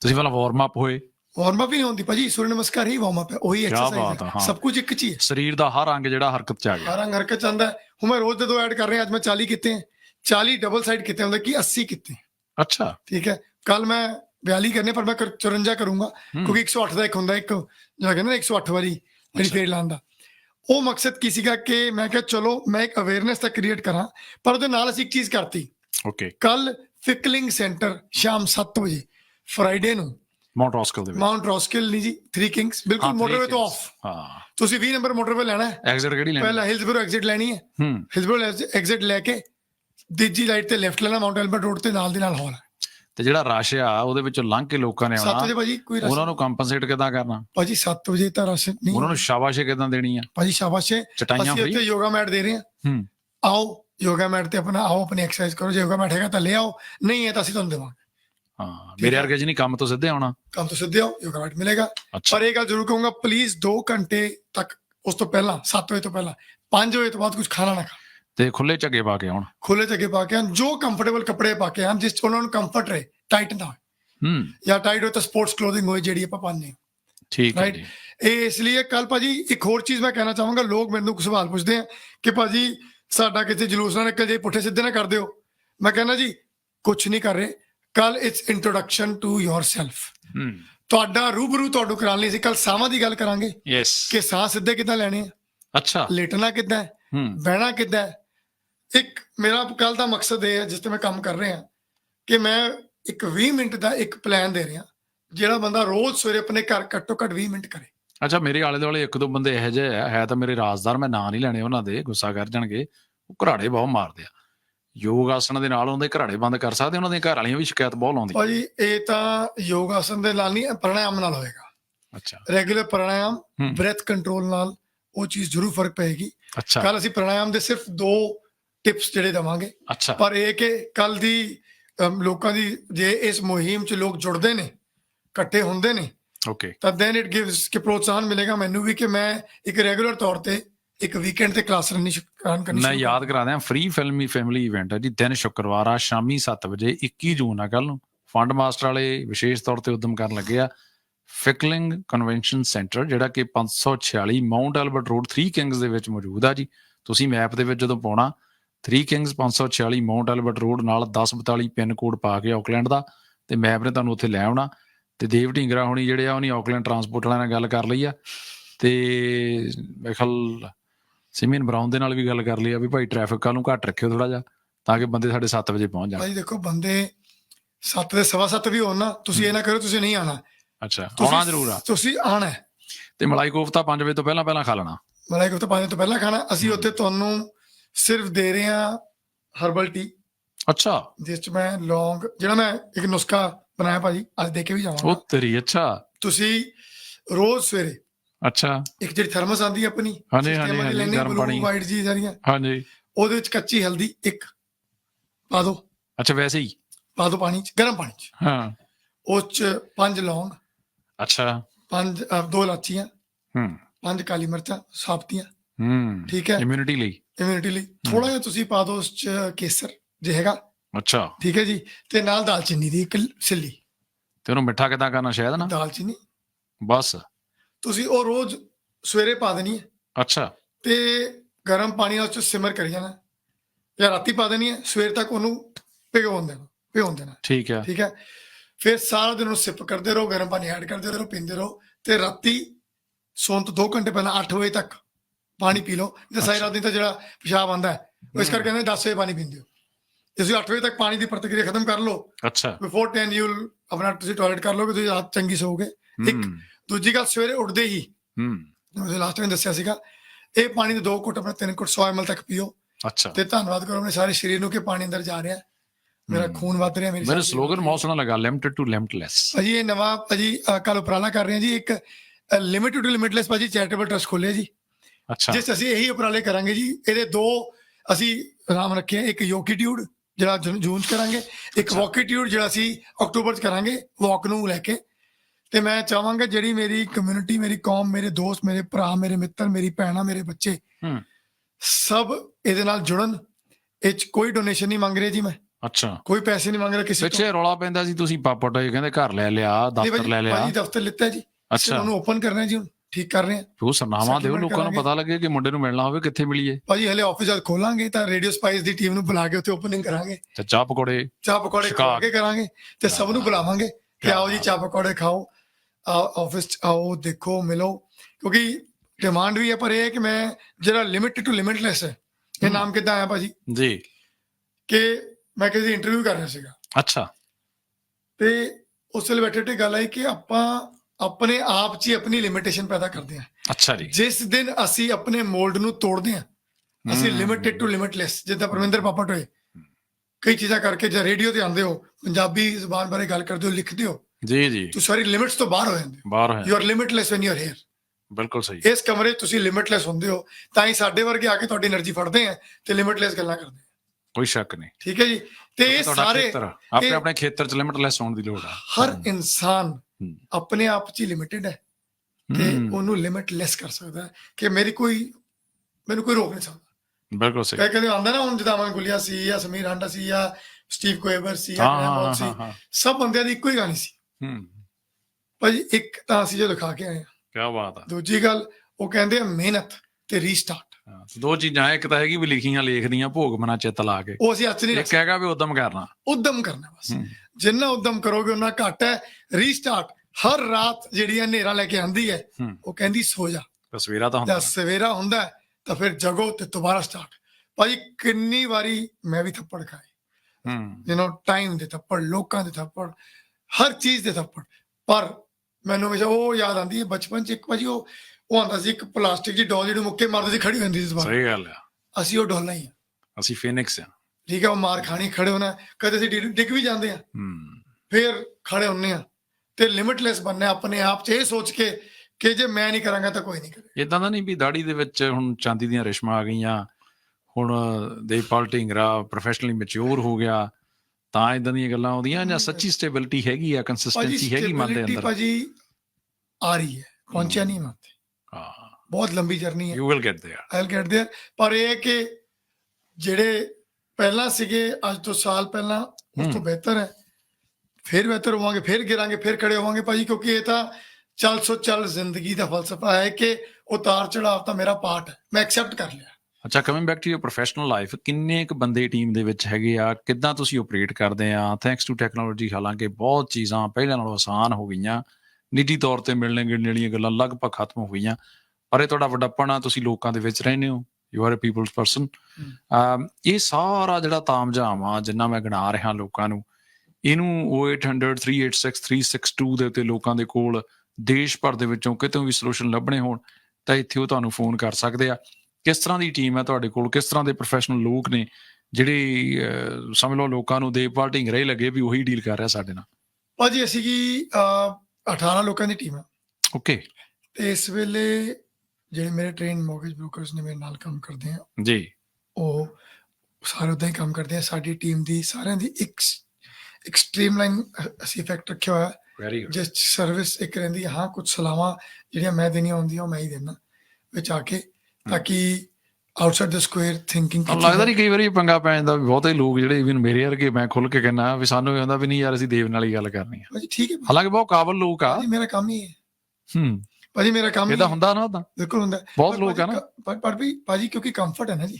ਤੁਸੀਂ ਪਹਿਲਾਂ ਵਾਰਮ ਅਪ ਹੋਏ। ਵਾਰਮ ਅਪ ਹੀ ਹੁੰਦੀ ਭਾਜੀ ਸੂਰਜ ਨਮਸਕਾਰ ਹੀ ਵਾਰਮ ਅਪ ਹੈ ਉਹੀ ਐਕਸਰਸਾਈਜ਼ ਹੈ। ਸਭ ਕੁਝ ਇੱਕ ਚ ਹੈ ਸਰੀਰ ਦਾ ਹਰ ਅੰਗ ਜਿਹੜਾ ਹਰਕਤ ਚ ਆ ਗਿਆ। ਹਰ ਅੰਗ ਹਰਕਤ ਚ ਆਂਦਾ ਹੁਣ ਮੈਂ ਰੋਜ਼ ਦੇ ਐਡ ਕਰ ਰਿਹਾ ਅੱਜ ਮੈਂ 40 ਕੀਤੇ 40 ਡਬਲ ਸਾਈਡ ਕੀਤੇ ਹੁੰਦਾ ਕਿ 80 ਕੀਤੇ ਅੱਛਾ। ਠੀਕ ਹੈ। ਕੱਲ ਮੈਂ 42 ਕਰਨੇ ਪਰ ਮੈਂ 54 ਕਰੂੰਗਾ ਕਿਉਂਕਿ 108 ਦਾ ਇੱਕ ਹੁੰਦਾ ਇੱਕ ਜਿਹੜਾ ਕਹਿੰਦੇ 108 ਵਾਰੀ ਰਿਫੇਰ ਲਾਂਦਾ ਉਹ ਮਕਸਦ ਕੀ ਸੀਗਾ ਕਿ ਮੈਂ ਕਿਹਾ ਚਲੋ ਮੈਂ ਇੱਕ ਅਵੇਅਰਨੈਸ ਤਾਂ ਕ੍ਰੀਏਟ ਕਰਾਂ ਪਰ ਉਹਦੇ ਨਾਲ ਅਸੀਂ ਇੱਕ ਚੀਜ਼ ਕਰਤੀ। ਓਕੇ ਕੱਲ ਫਿਕਲਿੰਗ ਸੈਂਟਰ ਸ਼ਾਮ 7 ਵਜੇ ਫਰਾਈਡੇ ਨੂੰ। ਮਾਉਂਟ ਰੌਸਕਲ ਦੇ ਵਿੱਚ। ਮਾਉਂਟ ਰੌਸਕਿਲ ਨਹੀਂ ਜੀ 3 ਕਿੰਗਸ ਬਿਲਕੁਲ ਮੋਟਰਵੇ ਤੋਂ। ਆਫ ਹਾਂ। ਤੁਸੀਂ 20 ਨੰਬਰ ਮੋਟਰਵੇ ਲੈਣਾ ਹੈ। ਐਗਜ਼ਿਟ ਕਿਹੜੀ ਲੈਣੀ? ਪਹਿਲਾਂ ਹਿਲਸਬਰੋ ਐਗਜ਼ਿਟ ਲੈਣੀ ਹੈ। ਹੂੰ। ਹਿਲਸਬਰੋ ਐਗਜ਼ਿਟ ਲੈ ਕੇ ਦੂਜੀ ਲਾਈਟ ਤੇ ਲੈਫਟ ਲੈਣਾ ਮਾਉਂਟ ਐਲਬਰਟ ਰੋਡ ਤੇ ਨਾਲ ਦੀ ਨਾਲ ਹਾਲ ਹੈ ਤੇ ਜਿਹੜਾ ਰਸ਼ ਆ ਉਹਦੇ ਵਿੱਚੋਂ ਲੰਘ ਕੇ ਲੋਕਾਂ ਨੇ 7 ਵਜੇ ਆਉਣਾ ਭਾਜੀ ਕੋਈ ਰਸ਼ ਉਹਨਾਂ ਨੂੰ ਕੰਪਨਸੇਟ ਕਿਦਾਂ ਕਰਨਾ? ਭਾਜੀ 7 ਵਜੇ ਤਾਂ ਰਸ਼ ਨਹੀਂ। ਉਹਨਾਂ ਨੂੰ ਸ਼ਾਬਾਸ਼ ਕਿਦਾਂ ਦੇਣੀ ਆ? ਭਾਜੀ ਸ਼ਾਬਾਸ਼। ਚਟਾਈਆਂ ਅਸੀਂ ਉੱਥੇ ਫ੍ਰੀ ਯੋਗਾ ਮੈਟ ਦੇ ਰਹੇ ਹਾਂ। ਹੂੰ। ਆਓ ਯੋਗਾ ਮੈਟ ਤੇ ਆਪਣਾ ਆਓ ਆਪਣੀ ਐਕਸਰਸਾਈਜ਼ ਕਰੋ। ਜੇ ਯੋਗਾ ਮੈਟ ਹੈਗਾ ਤਾਂ ਲੈ ਆਓ। ਨਹੀਂ ਹੈ ਤਾਂ ਅਸੀਂ ਤੁਹਾਨੂੰ ਦੇਵਾਂਗੇ। ਹਾਂ ਮੇਰੇ ਵਰਗੇ ਜੀ ਨਹੀਂ ਕੰਮ ਤੋਂ ਸਿੱਧੇ ਆਉਣਾ। ਕੰਮ ਤੋਂ ਸਿੱਧੇ ਆਓ ਯੋਗਾ ਮੈਟ ਮਿਲੇਗਾ। ਪਰ ਇਹ ਗੱਲ ਜ਼ਰੂਰ ਕਹੂੰਗਾ ਪਲੀਜ਼ 2 ਘੰਟੇ ਤੱਕ ਉਸ ਤੋਂ ਪਹਿਲਾਂ 7 ਵਜੇ ਤੋਂ ਪਹਿਲਾਂ 5 ਵਜੇ ਤੋਂ ਬਾਅਦ ਕੁਝ ਖਾਣਾ ਨਾ ਖਾ। ਤੇ ਖੁੱਲੇ ਝੱਗੇ ਪਾ ਕੇ ਆਉਣ। ਖੁੱਲੇ ਜੱਗੇ ਪਾ ਕੇ ਆਉਣ ਜੋ ਕੰਫਰਟੇਬਲ ਕੱਪੜੇ ਪਾ ਕੇ ਆਉਣ ਜਿਸ 'ਚ ਉਹਨਾਂ ਨੂੰ ਕੰਫਰਟ ਰਹੇ ਟਾਈਟ ਨਾ ਹੂੰ। ਜਾਂ ਟਾਈਟ ਹੋਏ ਤਾਂ ਸਪੋਰਟਸ ਕਲੋਥਿੰਗ ਹੋਏ ਜਿਹੜੀ ਆਪਾਂ ਪਾਉਂਦੇ ਠੀਕ ਹੈ ਜੀ। ਇਹ ਇਸ ਲਈ ਕੱਲ ਭਾਜੀ ਇੱਕ ਹੋਰ ਚੀਜ਼ ਮੈਂ ਕਹਿਣਾ ਚਾਹਾਂਗਾ ਲੋਕ ਮੈਨੂੰ ਕੁਝ ਸਵਾਲ ਪੁੱਛਦੇ ਆ ਕਿ ਭਾਜੀ ਸਾਡਾ ਕਿਤੇ ਜਲੂਸ ਨਾ ਨਿਕਲ ਜੇ ਪੁੱਠੇ ਸਿੱਧੇ ਨਾ ਕਰ ਦਿਓ। ਮੈਂ ਕਹਿੰਦਾ ਜੀ ਕੁਝ ਨਹੀਂ ਕਰ ਰਹੇ। ਕੱਲ ਇਟਸ ਇੰਟਰੋਡਕਸ਼ਨ ਟੂ ਯੋਰਸੈਲਫ ਹੂੰ। ਤੁਹਾਡਾ ਰੂਬਰੂ ਤੁਹਾਨੂੰ ਕਰਾਉਣ ਲਈ ਸੀ ਕੱਲ ਸਾਹਾਂ ਦੀ ਗੱਲ ਕਰਾਂਗੇ ਯੈਸ ਕਿ ਸਾਹ ਸਿੱਧੇ ਕਿੱਦਾਂ ਲੈਣੇ ਆ? ਅੱਛਾ। ਲੇਟਣਾ ਕਿੱਦਾਂ ਬਹਿਣਾ ਕਿੱਦਾਂ ਇੱਕ ਮੇਰਾ ਕੱਲ ਦਾ ਮਕਸਦ ਇਹ ਹੈ ਜਿਸ ਤੇ ਮੈਂ ਕੰਮ ਕਰ ਰਿਹਾ ਕਿ ਮੈਂ ਇੱਕ 20 ਮਿੰਟ ਦਾ ਇੱਕ ਪਲਾਨ ਦੇ ਰਿਹਾ ਜਿਹੜਾ ਬੰਦਾ ਰੋਜ਼ ਸਵੇਰੇ ਆਪਣੇ ਘਰ ਘੱਟੋ ਘੱਟ 20 ਮਿੰਟ ਕਰੇ। ਅੱਛਾ ਮੇਰੇ ਆਲੇ ਦੁਆਲੇ ਇੱਕ ਦੋ ਬੰਦੇ ਇਹੋ ਜਿਹੇ ਆ ਹੈ ਤਾਂ ਮੇਰੇ ਰਾਜ਼ਦਾਰ ਮੈਂ ਨਾਂ ਨਹੀਂ ਲੈਣੇ ਉਹਨਾਂ ਦੇ ਗੁੱਸਾ ਕਰ ਜਾਣਗੇ ਉਹ ਘਰਾੜੇ ਬਹੁਤ ਮਾਰਦੇ ਆ। ਯੋਗ ਆਸਣ ਦੇ ਨਾਲ ਉਹਦੇ ਘਰਾੜੇ ਬੰਦ ਕਰ ਸਕਦੇ ਉਹਨਾਂ ਦੀਆਂ ਘਰ ਵਾਲੀਆਂ ਵੀ ਸ਼ਿਕਾਇਤ ਬਹੁਤ ਲਾਉਂਦੀਆਂ। ਭਾਜੀ ਇਹ ਤਾਂ ਯੋਗ ਆਸਨ ਦੇ ਨਾਲ ਨਹੀਂ ਪ੍ਰਾਣਾਯਾਮ ਨਾਲ ਹੋਏਗਾ। ਅੱਛਾ। ਰੈਗੂਲਰ ਪ੍ਰਾਣਾਯਾਮ। ਬ੍ਰੈਥ ਕੰਟਰੋਲ ਨਾਲ ਉਹ ਚੀਜ਼ ਜ਼ਰੂਰ ਫ਼ਰਕ ਪਏਗੀ। ਅੱਛਾ। ਕੱਲ ਅਸੀਂ ਪ੍ਰਾਣਾਯਾਮ ਦੇ ਸਿਰਫ ਦੋ ਟਿਪਸ ਜਿਹੜੇ ਦਵਾਂਗੇ। ਅੱਛਾ। ਪਰ ਇਹ ਕਿ ਕੱਲ ਦੀ ਲੋਕਾਂ ਦੀ ਜੇ ਇਸ ਮੁਹਿੰਮ 'ਚ ਲੋਕ ਜੁੜਦੇ ਨੇ ਇਕੱਠੇ ਹੁੰਦੇ ਨੇ ਓਕੇ ਤਾਂ ਦੈਨ ਇਟ ਗਿਵਸ ਕਿ ਪ੍ਰੋਤਸਾਹਨ ਮਿਲੇਗਾ ਮੈਨੂੰ ਵੀ ਕਿ ਮੈਂ ਇੱਕ ਰੈਗੂਲਰ ਤੌਰ ਤੇ ਇੱਕ ਵੀਕਐਂਡ ਤੇ ਕਲਾਸ ਰਨੀ ਕਰਨ ਕਰਨੀ ਮੈਂ ਯਾਦ ਕਰਾ। ਦਿਆਂ ਫ੍ਰੀ ਫਿਲਮੀ ਫੈਮਿਲੀ ਇਵੈਂਟ ਹੈ ਜੀ ਦਿਨ ਸ਼ੁੱਕਰਵਾਰ ਆ ਸ਼ਾਮੀ 7 ਵਜੇ 21 ਜੂਨ ਆ ਕੱਲ ਨੂੰ। ਫੰਡ ਮਾਸਟਰ ਵਾਲੇ ਵਿਸ਼ੇਸ਼ ਤੌਰ ਤੇ ਉਦਮ ਕਰਨ ਲੱਗੇ ਆ। ਫਿਕਲਿੰਗ ਕਨਵੈਨਸ਼ਨ ਸੈਂਟਰ ਜਿਹੜਾ ਕਿ 546 ਮਾਉਂਟ ਐਲਬਰਟ ਰੋਡ 3 ਕਿੰਗਸ ਦੇ ਵਿੱਚ ਮੌਜੂਦ ਆ ਜੀ। ਤੁਸੀਂ ਮੈਪ ਦੇ ਵਿੱਚ ਜਦੋਂ ਪਾਉਣਾ 3 ਕਿੰਗਸ 546 ਮਾਉਂਟ ਐਲਬਰਟ ਰੋਡ ਨਾਲ 1042 ਪਿੰਨ ਕੋਡ ਪਾ ਕੇ ਆਕਲੈਂਡ ਦਾ ਤੇ ਮੈਪ ਨੇ ਤੁਹਾਨੂੰ ਉੱਥੇ ਲੈ ਆਉਣਾ। ਤੇ ਦੇਵ ਢਿੰਗਰਾ ਹੋਣੀ ਜਿਹੜੇ ਆ ਉਹਨੀ ਆਕਲੈਂਡ ਟਰਾਂਸਪੋਰਟ ਵਾਲਿਆਂ ਨਾਲ ਗੱਲ ਕਰ ਲਈ ਆ। ਤੇ ਮੇਰੇ ਖਿਆਲ ਸਿਮੀਨ ਬਰਾਊਨ ਦੇ ਨਾਲ ਵੀ ਗੱਲ ਕਰ ਲਈ ਆ ਵੀ ਭਾਈ ਟ੍ਰੈਫਿਕ ਕੱਲ ਨੂੰ ਘੱਟ ਰੱਖਿਓ ਥੋੜਾ ਜਿਹਾ ਤਾਂ ਕਿ ਬੰਦੇ ਸਾਡੇ 7 ਵਜੇ ਪਹੁੰਚ ਜਾਣ। ਭਾਈ ਦੇਖੋ ਬੰਦੇ 7 ਦੇ ਸਵਾ ਸੱਤ ਵੀ ਹੋਣ ਨਾ ਤੁਸੀਂ ਇਹ ਨਾ ਕਰੋ ਤੁਸੀਂ ਨਹੀਂ ਆਣਾ ਅੱਛਾ ਆਉਣਾ ਜ਼ਰੂਰ ਆ। ਤੁਸੀਂ ਆਣਾ ਤੇ ਮਲਾਈ ਕੋਫਤਾ 5 ਵਜੇ ਤੋਂ ਪਹਿਲਾਂ ਪਹਿਲਾਂ ਖਾ ਲੈਣਾ। ਮਲਾਈ ਕੋਫਤਾ ਪਾਣੀ ਤੋਂ ਪਹਿਲਾਂ ਖਾਣਾ। ਅਸੀਂ ਉੱਥੇ ਤੁਹਾਨੂੰ ਸਿਰਫ ਦੇ ਰਹੇ ਹਰਬਲ ਟੀ। ਅੱਛਾ। ਜਿਸ ਚ ਮੈਂ ਲੌਂਗ ਜਿਹੜਾ ਮੈਂ ਇੱਕ ਨੁਸਖਾ ਬਣਾਇਆ ਭਾਜੀ ਅੱਜ ਦੇ ਕੇ ਵੀ ਉਹ ਜਾਵਾਂਗਾ ਤੇਰੀ ਅੱਛਾ। ਤੁਸੀਂ ਰੋਜ਼ ਸਵੇਰੇ ਅੱਛਾ। ਇੱਕ ਜਿਹੜੀ ਥਰਮਸ ਆਂਦੀ ਹੈ ਆਪਣੀ ਹਾਂਜੀ, ਹਾਂਜੀ, ਗਰਮ ਪਾਣੀ। ਵਾਈਟ ਜੀ ਸਾਰੀਆਂ। ਹਾਂਜੀ। ਉਹਦੇ ਵਿੱਚ ਕੱਚੀ ਹਲਦੀ ਇੱਕ ਪਾ ਦਿਓ ਅੱਛਾ ਵੈਸੇ ਹੀ? ਪਾ ਦਿਓ ਪਾਣੀ ਚ ਗਰਮ ਪਾਣੀ ਚ। ਹਾਂ। ਉਸ ਚ ਪੰਜ ਲੌਂਗ ਅੱਛਾ। ਪੰਜ ਦੋ ਲਾਚੀਆਂ ਹੂੰ। ਪੰਜ ਕਾਲੀ ਮਿਰਚਾਂ ਸਾਬਤੀਆਂ ਹੂੰ। ਠੀਕ ਹੈ। ਇਮਿਊਨਿਟੀ ਲਈ। ਇਮਿਊਨਿਟੀ ਲਈ। ਥੋੜਾ ਜਿਹਾ ਤੁਸੀਂ ਪਾ ਦਿਓ ਉਸ ਚ ਕੇਸਰ ਜੇ ਹੈਗਾ। ਅੱਛਾ। ਠੀਕ ਹੈ ਜੀ? ਤੇ ਨਾਲ ਦਾਲਚੀਨੀ ਦੀ ਇੱਕ ਸਿੱਲੀ ਤੇ ਉਹਨੂੰ ਮਿੱਠਾ ਕਿਦਾਂ ਕਰਨਾ ਸ਼ਾਇਦ ਨਾ ਦਾਲਚੀਨੀ ਬਸ। ਤੁਸੀਂ ਉਹ ਰੋਜ਼ ਸਵੇਰੇ ਪਾ ਦੇਣੀ ਹੈ। ਅੱਛਾ। ਤੇ ਗਰਮ ਪਾਣੀ ਨਾਲ ਉਸ ਚ ਸਿਮਰ ਕਰੀ ਜਾਣਾ। ਜਾਂ ਰਾਤੀ ਪਾ ਦੇਣੀ ਹੈ ਸਵੇਰ ਤੱਕ ਉਹਨੂੰ ਭਿਗਾਉਣ ਦੇਣਾ ਭਿਗਾਉਣ ਦੇਣਾ। ਠੀਕ ਹੈ। ਠੀਕ ਹੈ? ਫਿਰ ਸਾਰਾ ਦਿਨ ਉਹਨੂੰ ਸਿਪ ਕਰਦੇ ਰਹੋ ਗਰਮ ਪਾਣੀ ਐਡ ਕਰਦੇ ਰਹੋ ਪੀਂਦੇ ਰਹੋ। ਤੇ ਰਾਤੀ ਸੌਣ ਤੋਂ 2 ਘੰਟੇ ਪਹਿਲਾਂ 8 ਵਜੇ ਤੱਕ ਪਾਣੀ ਪੀ ਲਓ। ਤੇ ਸਾਰੀ ਰਾਤ ਦਿਨ ਤਾਂ ਜਿਹੜਾ ਪਿਸ਼ਾਬ ਆਂਦਾ ਹੈ ਉਹ ਇਸ ਕਰਕੇ ਕਹਿੰਦੇ 10 ਵਜੇ ਪਾਣੀ ਪੀਂਦੇ ਹੋ। ਜੇ ਤੁਸੀਂ 8 ਵਜੇ ਤੱਕ ਪਾਣੀ ਦੀ ਪ੍ਰਤੀਕਿਰਿਆ ਖਤਮ ਕਰ ਲਓ। ਅੱਛਾ। ਬਿਫੋਰ 10 ਯੂ ਆਪਣਾ ਤੁਸੀਂ ਟਾਇਲਟ ਕਰ ਲੋਗੇ ਤੁਸੀਂ ਰਾਤ ਚੰਗੀ ਸੋਓਗੇ ਇੱਕ ਦੂਜੀ ਗੱਲ ਸਵੇਰੇ ਉੱਠਦੇ ਹੀ ਹੂੰ। ਮੈਂ ਲਾਸਟ ਟਾਈਮ ਦੱਸਿਆ ਸੀਗਾ ਇਹ ਪਾਣੀ ਦੇ ਦੋ ਘੁੱਟ ਆਪਣਾ ਤਿੰਨ ਘੁੱਟ 100 ml ਤੱਕ ਪੀਓ। ਅੱਛਾ। ਤੇ ਧੰਨਵਾਦ ਕਰੋ ਆਪਣੇ ਸਾਰੇ ਸਰੀਰ ਨੂੰ ਕਿ ਪਾਣੀ ਅੰਦਰ ਜਾ ਰਿਹਾ ਮੇਰਾ। ਖੂਨ ਵੱਧ ਰਿਹਾ ਮੇਰੀ ਮੈਨੂੰ ਸਾਰੀ- ਸਲੋਗਨ ਬਹੁਤ ਸੋਹਣਾ ਲੱਗਾ ਲਿਮਟਿਡ ਟੂ ਲਿਮਟਲੈਸ ਭਾਜੀ ਇਹ ਨਵਾਂ ਭਾਜੀ ਕੱਲ ਉਪਰਾਲਾ ਕਰ ਰਹੇ ਹਾਂ ਜੀ ਇੱਕ ਲਿਮਿਟਡ ਟੂ ਲਿਮਿਟਲੈਸ ਭਾਜੀ ਚੈਰੀਟੇਬਲ ਟਰਸਟ ਖੋਲਿਆ ਜੀ। ਅੱਛਾ। ਜਿਸ ਅਸੀਂ ਇਹੀ ਉਪਰਾਲੇ ਕਰਾਂਗੇ ਜੀ ਇਹਦੇ ਦੋ ਅਸੀਂ ਨਾਮ ਰੱਖੇ ਇੱਕ ਯੋਕੀਟਿਊਡ ਜਿਹੜਾ ਜੂਨ- ਚ ਕਰਾਂਗੇ ਇੱਕ। ਵਾਕੀਟਿਊਡ ਜਿਹੜਾ ਅਸੀਂ ਅਕਤੂਬਰ ਚ ਕਰਾਂਗੇ ਵਾਕ ਨੂੰ ਲੈ ਕੇ। ਤੇ ਮੈਂ ਚਾਹਾਂਗਾ ਜਿਹੜੀ ਮੇਰੀ ਕਮਿਊਨਿਟੀ ਮੇਰੀ ਕੌਮ ਮੇਰੇ ਦੋਸਤ ਮੇਰੇ ਭਰਾ ਮੇਰੇ ਮਿੱਤਰ ਮੇਰੀ ਭੈਣਾਂ ਮੇਰੇ ਬੱਚੇ ਹੂੰ। ਸਭ ਇਹਦੇ ਨਾਲ ਜੁੜਨ ਇਹ 'ਚ ਕੋਈ ਡੋਨੇਸ਼ਨ ਨਹੀਂ ਮੰਗ ਰਿਹਾ ਜੀ ਮੈਂ। ਅੱਛਾ। ਕੋਈ ਪੈਸੇ ਨਹੀਂ ਮੰਗ ਰਿਹਾ ਕਿਸੇ ਤੋਂ। ਪਿੱਛੇ ਰੌਲਾ ਪੈਂਦਾ ਸੀ ਤੁਸੀਂ ਪਾਪਾ ਟੋਏ ਕਹਿੰਦੇ ਘਰ ਲੈ ਲਿਆ ਦਫ਼ਤਰ ਲੈ ਲਿਆ। ਭਾਜੀ ਦਫ਼ਤਰ ਲਿੱਤਾ ਜੀ। ਅੱਛਾ। ਉਹਨੂੰ ਓਪਨ ਕਰਨਾ ਜੀ ਹੁਣ। ਠੀਕ ਕਰ ਰਹੇ ਹਾਂ ਉਹ ਸਰਨਾਮਾ ਦਿਓ ਲੋਕਾਂ ਨੂੰ। ਪਤਾ ਲੱਗੇ ਕਿ ਮੁੰਡੇ ਨੂੰ ਮਿਲਣਾ ਹੋਵੇ ਕਿੱਥੇ ਮਿਲੀਏ। ਭਾਜੀ ਹਲੇ ਆਫਿਸ ਜਦ ਖੋਲਾਂਗੇ ਤਾਂ ਰੇਡੀਓ ਸਪਾਈਸ ਦੀ ਟੀਮ ਨੂੰ ਬੁਲਾ ਕੇ ਉੱਥੇ ਓਪਨਿੰਗ ਕਰਾਂਗੇ। ਤੇ ਚਾਹ ਪਕੌੜੇ ਚਾਹ ਪਕੌੜੇ। ਖਵਾ ਕੇ ਕਰਾਂਗੇ ਤੇ ਸਭ ਨੂੰ ਬੁਲਾਵਾਂਗੇ ਕਿ ਆਓ ਜੀ ਚਾਹ ਪਕੌੜੇ ਖਾਓ। ਆਫਿਸ ਚ ਆਓ ਦੇਖੋ ਮਿਲੋ। ਕਿਉਂਕਿ ਡਿਮਾਂਡ ਵੀ ਹੈ ਪਰ ਇਹ ਹੈ ਕਿ ਮੈਂ ਜਿਹੜਾ ਲਿਮਿਟ ਟੂ ਲਿਮਿਟਲੈਸ ਹੈ ਇਹ। ਨਾਮ ਕਿੱਦਾਂ ਆਇਆ ਭਾਜੀ? ਜੀ। ਕਿ ਮੈਂ ਕਿਸੇ ਇੰਟਰਵਿਊ ਕਰ ਰਿਹਾ ਸੀਗਾ। ਅੱਛਾ। ਤੇ ਉਸ ਵੇਲੇ ਬੈਠੇ ਤੇ ਗੱਲ ਆਈ ਕਿ ਆਪਾਂ ਆਪਣੇ ਆਪ 'ਚ ਹੀ ਆਪਣੀ ਲਿਮਿਟੇਸ਼ਨ ਪੈਦਾ ਕਰਦੇ ਹਾਂ। ਅੱਛਾ ਜੀ। ਜਿਸ ਦਿਨ ਅਸੀਂ ਆਪਣੇ ਮੋਲਡ ਨੂੰ ਤੋੜਦੇ ਹਾਂ ਅਸੀਂ। ਲਿਮਿਟਡ ਟੂ ਲਿਮਿਟਲੈਸ ਜਿੱਦਾਂ ਪਰਮਿੰਦਰ ਪਾਪਾ ਟੋਏ। ਕਈ ਚੀਜ਼ਾਂ ਕਰਕੇ ਜੇ ਰੇਡੀਓ ਤੇ ਆਉਂਦੇ ਹੋ ਪੰਜਾਬੀ ਜ਼ੁਬਾਨ ਬਾਰੇ ਗੱਲ ਕਰਦੇ ਹੋ ਲਿਖਦੇ ਹੋ ਜੀ ਜੀ। ਤੁਸੀਂ ਸਾਰੀ ਲਿਮਿਟਸ ਤੋਂ ਬਾਹਰ ਹੋ ਜਾਂਦੇ ਹੋ। ਬਾਹਰ ਹੈ you are limitless when you are here ਬਿਲਕੁਲ ਸਹੀ। ਇਸ ਕਮਰੇ ਤੁਸੀਂ ਲਿਮਿਟਲੈਸ ਹੁੰਦੇ ਹੋ ਤਾਂ ਹੀ ਸਾਡੇ ਵਰਗੇ ਆ ਕੇ ਤੁਹਾਡੀ 에너ਜੀ ਫੜਦੇ ਆ ਤੇ ਲਿਮਿਟਲੈਸ ਗੱਲਾਂ ਕਰਦੇ ਆ। ਕੋਈ ਸ਼ੱਕ ਨਹੀਂ। ਠੀਕ ਹੈ ਜੀ? ਤੇ ਇਹ ਸਾਰੇ ਆਪਣੇ ਆਪਣੇ ਖੇਤਰ ਚ ਲਿਮਿਟਲੈਸ ਹੋਣ ਦੀ ਲੋੜ ਹੈ ਹਰ ਇਨਸਾਨ। ਆਪਣੇ ਆਪ 'ਚ ਹੀ ਲਿਮਿਟਡ ਹੈ ਤੇ ਉਹਨੂੰ ਲਿਮਿਟਲੈਸ ਕਰ ਸਕਦਾ ਹੈ ਕਿ ਮੇਰੀ ਕੋਈ ਮੈਨੂੰ ਕੋਈ ਰੋਕ ਨਹੀਂ ਸਕਦਾ। ਬਿਲਕੁਲ ਸਹੀ। ਕਈ ਕਹਿੰਦੇ ਆਉਂਦਾ ਨਾ ਹੁਣ ਜਿੱਦਾਂ ਅਮਨ ਗੁਲੀਆ ਸੀ ਜਾਂ ਸਮੀਰ ਹਾਂਡਾ ਸੀ ਜਾਂ ਸਟੀਵ ਕੋਏਬਰ ਸੀ ਜਾਂ ਹਾਂ ਗ੍ਰੈਹਮ ਹਾਂ ਬੌਲ ਸੀ ਸਭ ਬੰਦਿਆਂ ਦੀ ਇੱਕੋ ਹੀ ਕਹਾਣੀ ਸੀ। ਹੂੰ। ਭਾਜੀ ਇੱਕ ਤਾਂ ਅਸੀਂ ਜੋ ਦਿਖਾ ਕੇ ਆਏ ਹਾਂ। ਕੀ ਬਾਤ ਹੈ ਦੂਜੀ ਗੱਲ ਉਹ ਕਹਿੰਦੇ ਆ ਮਿਹਨਤ ਤੇ ਰੀਸਟਾਰਟ ਹਾਂ, ਦੋ ਚੀਜ਼ਾਂ ਇੱਕ ਤਾਂ ਹੈਗੀ ਵੀ ਲਿਖੀਆਂ ਲੇਖਦੀਆਂ ਭੋਗ ਮਨਾ ਚਿੱਤ ਲਾ ਕੇ। ਉਹ ਅਸੀਂ ਅੱਜ ਨਹੀਂ ਇੱਕ ਹੈਗਾ ਵੀ ਉਦਮ ਕਰਨਾ। ਉਦਮ ਕਰਨਾ ਬਸ। ਜਿੰਨਾ ਉਦਮ ਕਰੋਗੇ ਉਹਨਾਂ ਘੱਟ ਹੈ। ਰੀਸਟਾਰਟ ਹਰ ਰਾਤ ਜਿਹੜੀ ਹਨੇਰਾ ਲੈ ਕੇ ਆਂਦੀ ਹੈ ਉਹ ਕਹਿੰਦੀ ਸੋ ਜਾ। ਤਸਵੀਰਾਂ ਤਾਂ ਹੁੰਦਾ। ਸਵੇਰਾ ਹੁੰਦਾ ਤਾਂ ਫਿਰ ਜਗੋ ਤੇ ਦੁਬਾਰਾ ਸਟਾਰਟ ਭਾਜੀ ਕਿੰਨੀ ਵਾਰੀ ਮੈਂ ਵੀ ਥੱਪੜ ਖਾਏ। ਹੂੰ। ਯੂ نو ਟਾਈਮ ਦੇ ਥੱਪੜ ਲੋਕਾਂ ਦੇ ਥੱਪੜ ਹਰ ਚੀਜ਼ ਦੇ ਥੱਪੜ। ਪਰ ਮੈਨੂੰ ਹਮੇਸ਼ਾ ਉਹ ਯਾਦ ਆਂਦੀ ਹੈ ਬਚਪਨ ਚ ਇੱਕ ਭਾਜੀ ਉਹ ਉਹ ਆਂਦਾ ਸੀ ਇੱਕ ਪਲਾਸਟਿਕ ਦੀ ਡੋਲ ਜਿਹੜੀ ਮੁੱਕੇ ਮਾਰਦੇ ਸੀ ਖੜੀ ਹੁੰਦੀ ਸੀ ਜ਼ਬਾਨ ਸਹੀ ਗੱਲ ਆ। ਅਸੀਂ ਉਹ ਡੋਲਾਂ ਹੀ ਹਾਂ ਅਸੀਂ ਫੀਨਿਕਸ ਆ। ਠੀਕ ਹੈ ਉਹ ਮਾਰ ਖਾਣੀ ਖੜੇ ਹੋਣਾ। ਕਦੇ ਅਸੀਂ ਡਿੱਗ ਡਿੱਗ ਵੀ ਜਾਂਦੇ ਆ। ਹੂੰ। ਫਿਰ ਖੜੇ ਹੁੰਨੇ ਆ। ਤੇ ਲਿਮਿਟਲੈਸ ਬੰਨੇ ਆਪਣੇ ਆਪ 'ਚ। ਇਹ ਸੋਚ ਕੇ ਕਿ ਜੇ ਮੈਂ ਨਹੀਂ ਕਰਾਂਗਾ ਤਾਂ ਕੋਈ ਨਹੀਂ ਕਰੇ। ਇਦਾਂ ਦਾ ਨਹੀਂ ਵੀ ਦਾੜੀ ਦੇ ਵਿੱਚ ਹੁਣ ਚਾਂਦੀ ਦੀਆਂ ਰਿਸ਼ਮਾਂ ਆ ਗਈਆਂ। ਹੁਣ ਦੇਪਾਲ ਢਿੰਗਰਾ ਪ੍ਰੋਫੈਸ਼ਨਲੀ ਮੈਚੁਰ ਹੋ ਗਿਆ। ਤਾਂ ਇਦਾਂ ਦੀਆਂ ਗੱਲਾਂ ਆਉਂਦੀਆਂ ਜਾਂ ਸੱਚੀ ਸਟੇਬਿਲਿਟੀ ਹੈਗੀ ਆ ਕੰਸਿਸਟੈਂਸੀ ਹੈਗੀ ਮਨ ਦੇ stability ਅੰਦਰ? ਭਾਜੀ ਆ ਰਹੀ ਹੈ। ਪਹੁੰਚਿਆ ਨਹੀਂ ਮੈਂ ਉੱਥੇ ਹਾਂ ਬਹੁਤ ਲੰਬੀ ਜਰਨੀ ਹੈ you will get there I'll get there ਪਰ ਇਹ ਹੈ ਕਿ ਜਿਹੜੇ ਪਹਿਲਾਂ ਸੀਗੇ ਅੱਜ ਤੋਂ ਸਾਲ ਪਹਿਲਾਂ ਉਸ ਤੋਂ ਹਮ। ਬਿਹਤਰ ਹੈ ਫਿਰ ਬਿਹਤਰ ਹੋਵਾਂਗੇ ਫਿਰ ਗਿਰਾਂਗੇ ਫਿਰ ਖੜੇ ਹੋਵਾਂਗੇ ਭਾਜੀ ਕਿਉਂਕਿ ਇਹ ਤਾਂ ਚੱਲ ਸੋ ਚੱਲ ਜ਼ਿੰਦਗੀ ਦਾ ਫਲਸਫਾ ਹੈ ਕਿ ਉਤਾਰ ਚੜਾਵ ਤਾਂ ਮੇਰਾ ਪਾਰਟ ਹੈ ਮੈਂ ਐਕਸੈਪਟ ਕਰ ਲਿਆ ਅੱਛਾ coming back to your professional life ਕਿੰਨੇ ਕੁ ਬੰਦੇ ਟੀਮ ਦੇ ਵਿੱਚ ਹੈਗੇ ਆ ਕਿੱਦਾਂ ਤੁਸੀਂ ਆਪਰੇਟ ਕਰਦੇ ਆ ਥੈਂਕਸ ਟੂ ਟੈਕਨੋਲੋਜੀ ਹਾਲਾਂਕਿ ਬਹੁਤ ਚੀਜ਼ਾਂ ਪਹਿਲਾਂ ਨਾਲੋਂ ਆਸਾਨ ਹੋ ਗਈਆਂ ਨਿੱਜੀ ਤੌਰ ਤੇ ਮਿਲਣੇ ਗਿਲਣੇ ਵਾਲੀਆਂ ਗੱਲਾਂ ਲਗਭਗ ਖਤਮ ਹੋ ਗਈਆਂ ਪਰ ਇਹ ਤੁਹਾਡਾ ਵੱਡਪਨ ਆ ਤੁਸੀਂ ਲੋਕਾਂ ਦੇ ਵਿੱਚ ਰਹਿੰਦੇ ਹੋ you are a people's person ਇਹ ਸਾਰਾ ਜਿਹੜਾ ਤਾਮਝਾਮ ਆ ਜਿੰਨਾ ਮੈਂ ਗਿਣਾ ਰਿਹਾ ਲੋਕਾਂ ਨੂੰ ਇਹਨੂੰ 0800 386 362 ਦੇ ਉੱਤੇ ਲੋਕਾਂ ਦੇ ਕੋਲ ਦੇਸ਼ ਭਰ ਦੇ ਵਿੱਚੋਂ ਕਿਤੋਂ ਵੀ ਸੋਲੂਸ਼ਨ ਲੱਭਣੇ ਹੋਣ ਤਾਂ ਇੱਥੇ ਉਹ ਤੁਹਾਨੂੰ ਫੋਨ ਕਰ ਸਕਦੇ ਆ। ਕਿਸ ਤਰ੍ਹਾਂ ਦੀ ਟੀਮ ਹੈ ਤੁਹਾਡੇ ਕੋਲ ਕਿਸ ਤਰ੍ਹਾਂ ਦੇ ਪ੍ਰੋਫੈਸ਼ਨਲ ਲੋਕ ਨੇ ਜਿਹੜੇ ਸਮਝ ਲਓ ਲੋਕਾਂ ਨੂੰ ਦੇਖਭਾਲ ਢਿੰਗਰੇ ਲੱਗੇ ਵੀ ਉਹੀ ਡੀਲ ਕਰ ਰਿਹਾ ਸਾਡੇ ਨਾਲ। ਭਾਜੀ ਅਸੀਂ ਕੀ ਅਹ, 18 ਲੋਕਾਂ ਦੀ ਟੀਮ ਹੈ ਓਕੇ ਤੇ ਇਸ ਵੇਲੇ ਜਿਹੜੇ ਮੇਰੇ ਟ੍ਰੇਨ ਮੌਰਗੇਜ ਬ੍ਰੋਕਰਸ ਨੇ ਮੇਰੇ ਨਾਲ ਕੰਮ ਕਰਦੇ ਆ ਜੀ। ਉਹ ਸਾਰੇ ਉਦਾਂ ਹੀ ਕੰਮ ਕਰਦੇ ਆ। ਸਾਡੀ ਟੀਮ ਦੀ ਸਾਰਿਆਂ ਦੀ ਇੱਕ ਇੱਕ ਸਟ੍ਰੀਮਲਾਈਨ ਅਸੀਂ ਇਫੈਕਟ ਰੱਖਿਆ ਹੋਇਆ। ਜਿਸ ਸਰਵਿਸ ਇੱਕ ਰਹਿੰਦੀ ਹੈ, ਕੁਝ ਸਲਾਹਾਂ ਜਿਹੜੀਆਂ ਮੈਂ ਦੇਣੀਆਂ ਹੁੰਦੀਆਂ ਉਹ ਮੈਂ ਹੀ ਦੇਣਾ ਵਿੱਚ ਆ ਕੇ ਤਾਂ ਕਿ ਆਊਟਸਾਈਡ ਦ ਸਕੁਅਰ ਥਿੰਕਿੰਗ ਤੁਹਾਨੂੰ ਲੱਗਦਾ ਨਹੀਂ ਕਈ ਵਾਰੀ ਪੰਗਾ ਪੈ ਜਾਂਦਾ ਬਹੁਤੇ ਲੋਕ ਜਿਹੜੇ ਇਵਨ ਮੇਰੇ ਵਰਗੇ ਮੈਂ ਖੁੱਲ ਕੇ ਕਹਿੰਦਾ ਵੀ ਸਾਨੂੰ ਇਹ ਹੁੰਦਾ ਵੀ ਨਹੀਂ ਯਾਰ ਅਸੀਂ ਦੇਵ ਨਾਲ ਹੀ ਗੱਲ ਕਰਨੀ ਆ। ਭਾਜੀ ਠੀਕ ਹੈ। ਹਾਲਾਂਕਿ ਬਹੁਤ ਕਾਬਲ ਲੋਕ ਆ। ਮੇਰਾ ਕੰਮ ਹੀ ਹੈ। ਹੂੰ। ਭਾਜੀ ਮੇਰਾ ਕੰਮ ਇਹਦਾ ਹੁੰਦਾ ਨਾ ਉਦਾਂ ਬਿਲਕੁਲ ਹੁੰਦਾ। ਬਹੁਤ ਲੋਕ ਆ ਨਾ? ਪਰ ਪਰ ਵੀ ਭਾਜੀ ਕਿਉਂਕਿ ਕੰਫਰਟ ਹੈ ਨਾ ਜੀ।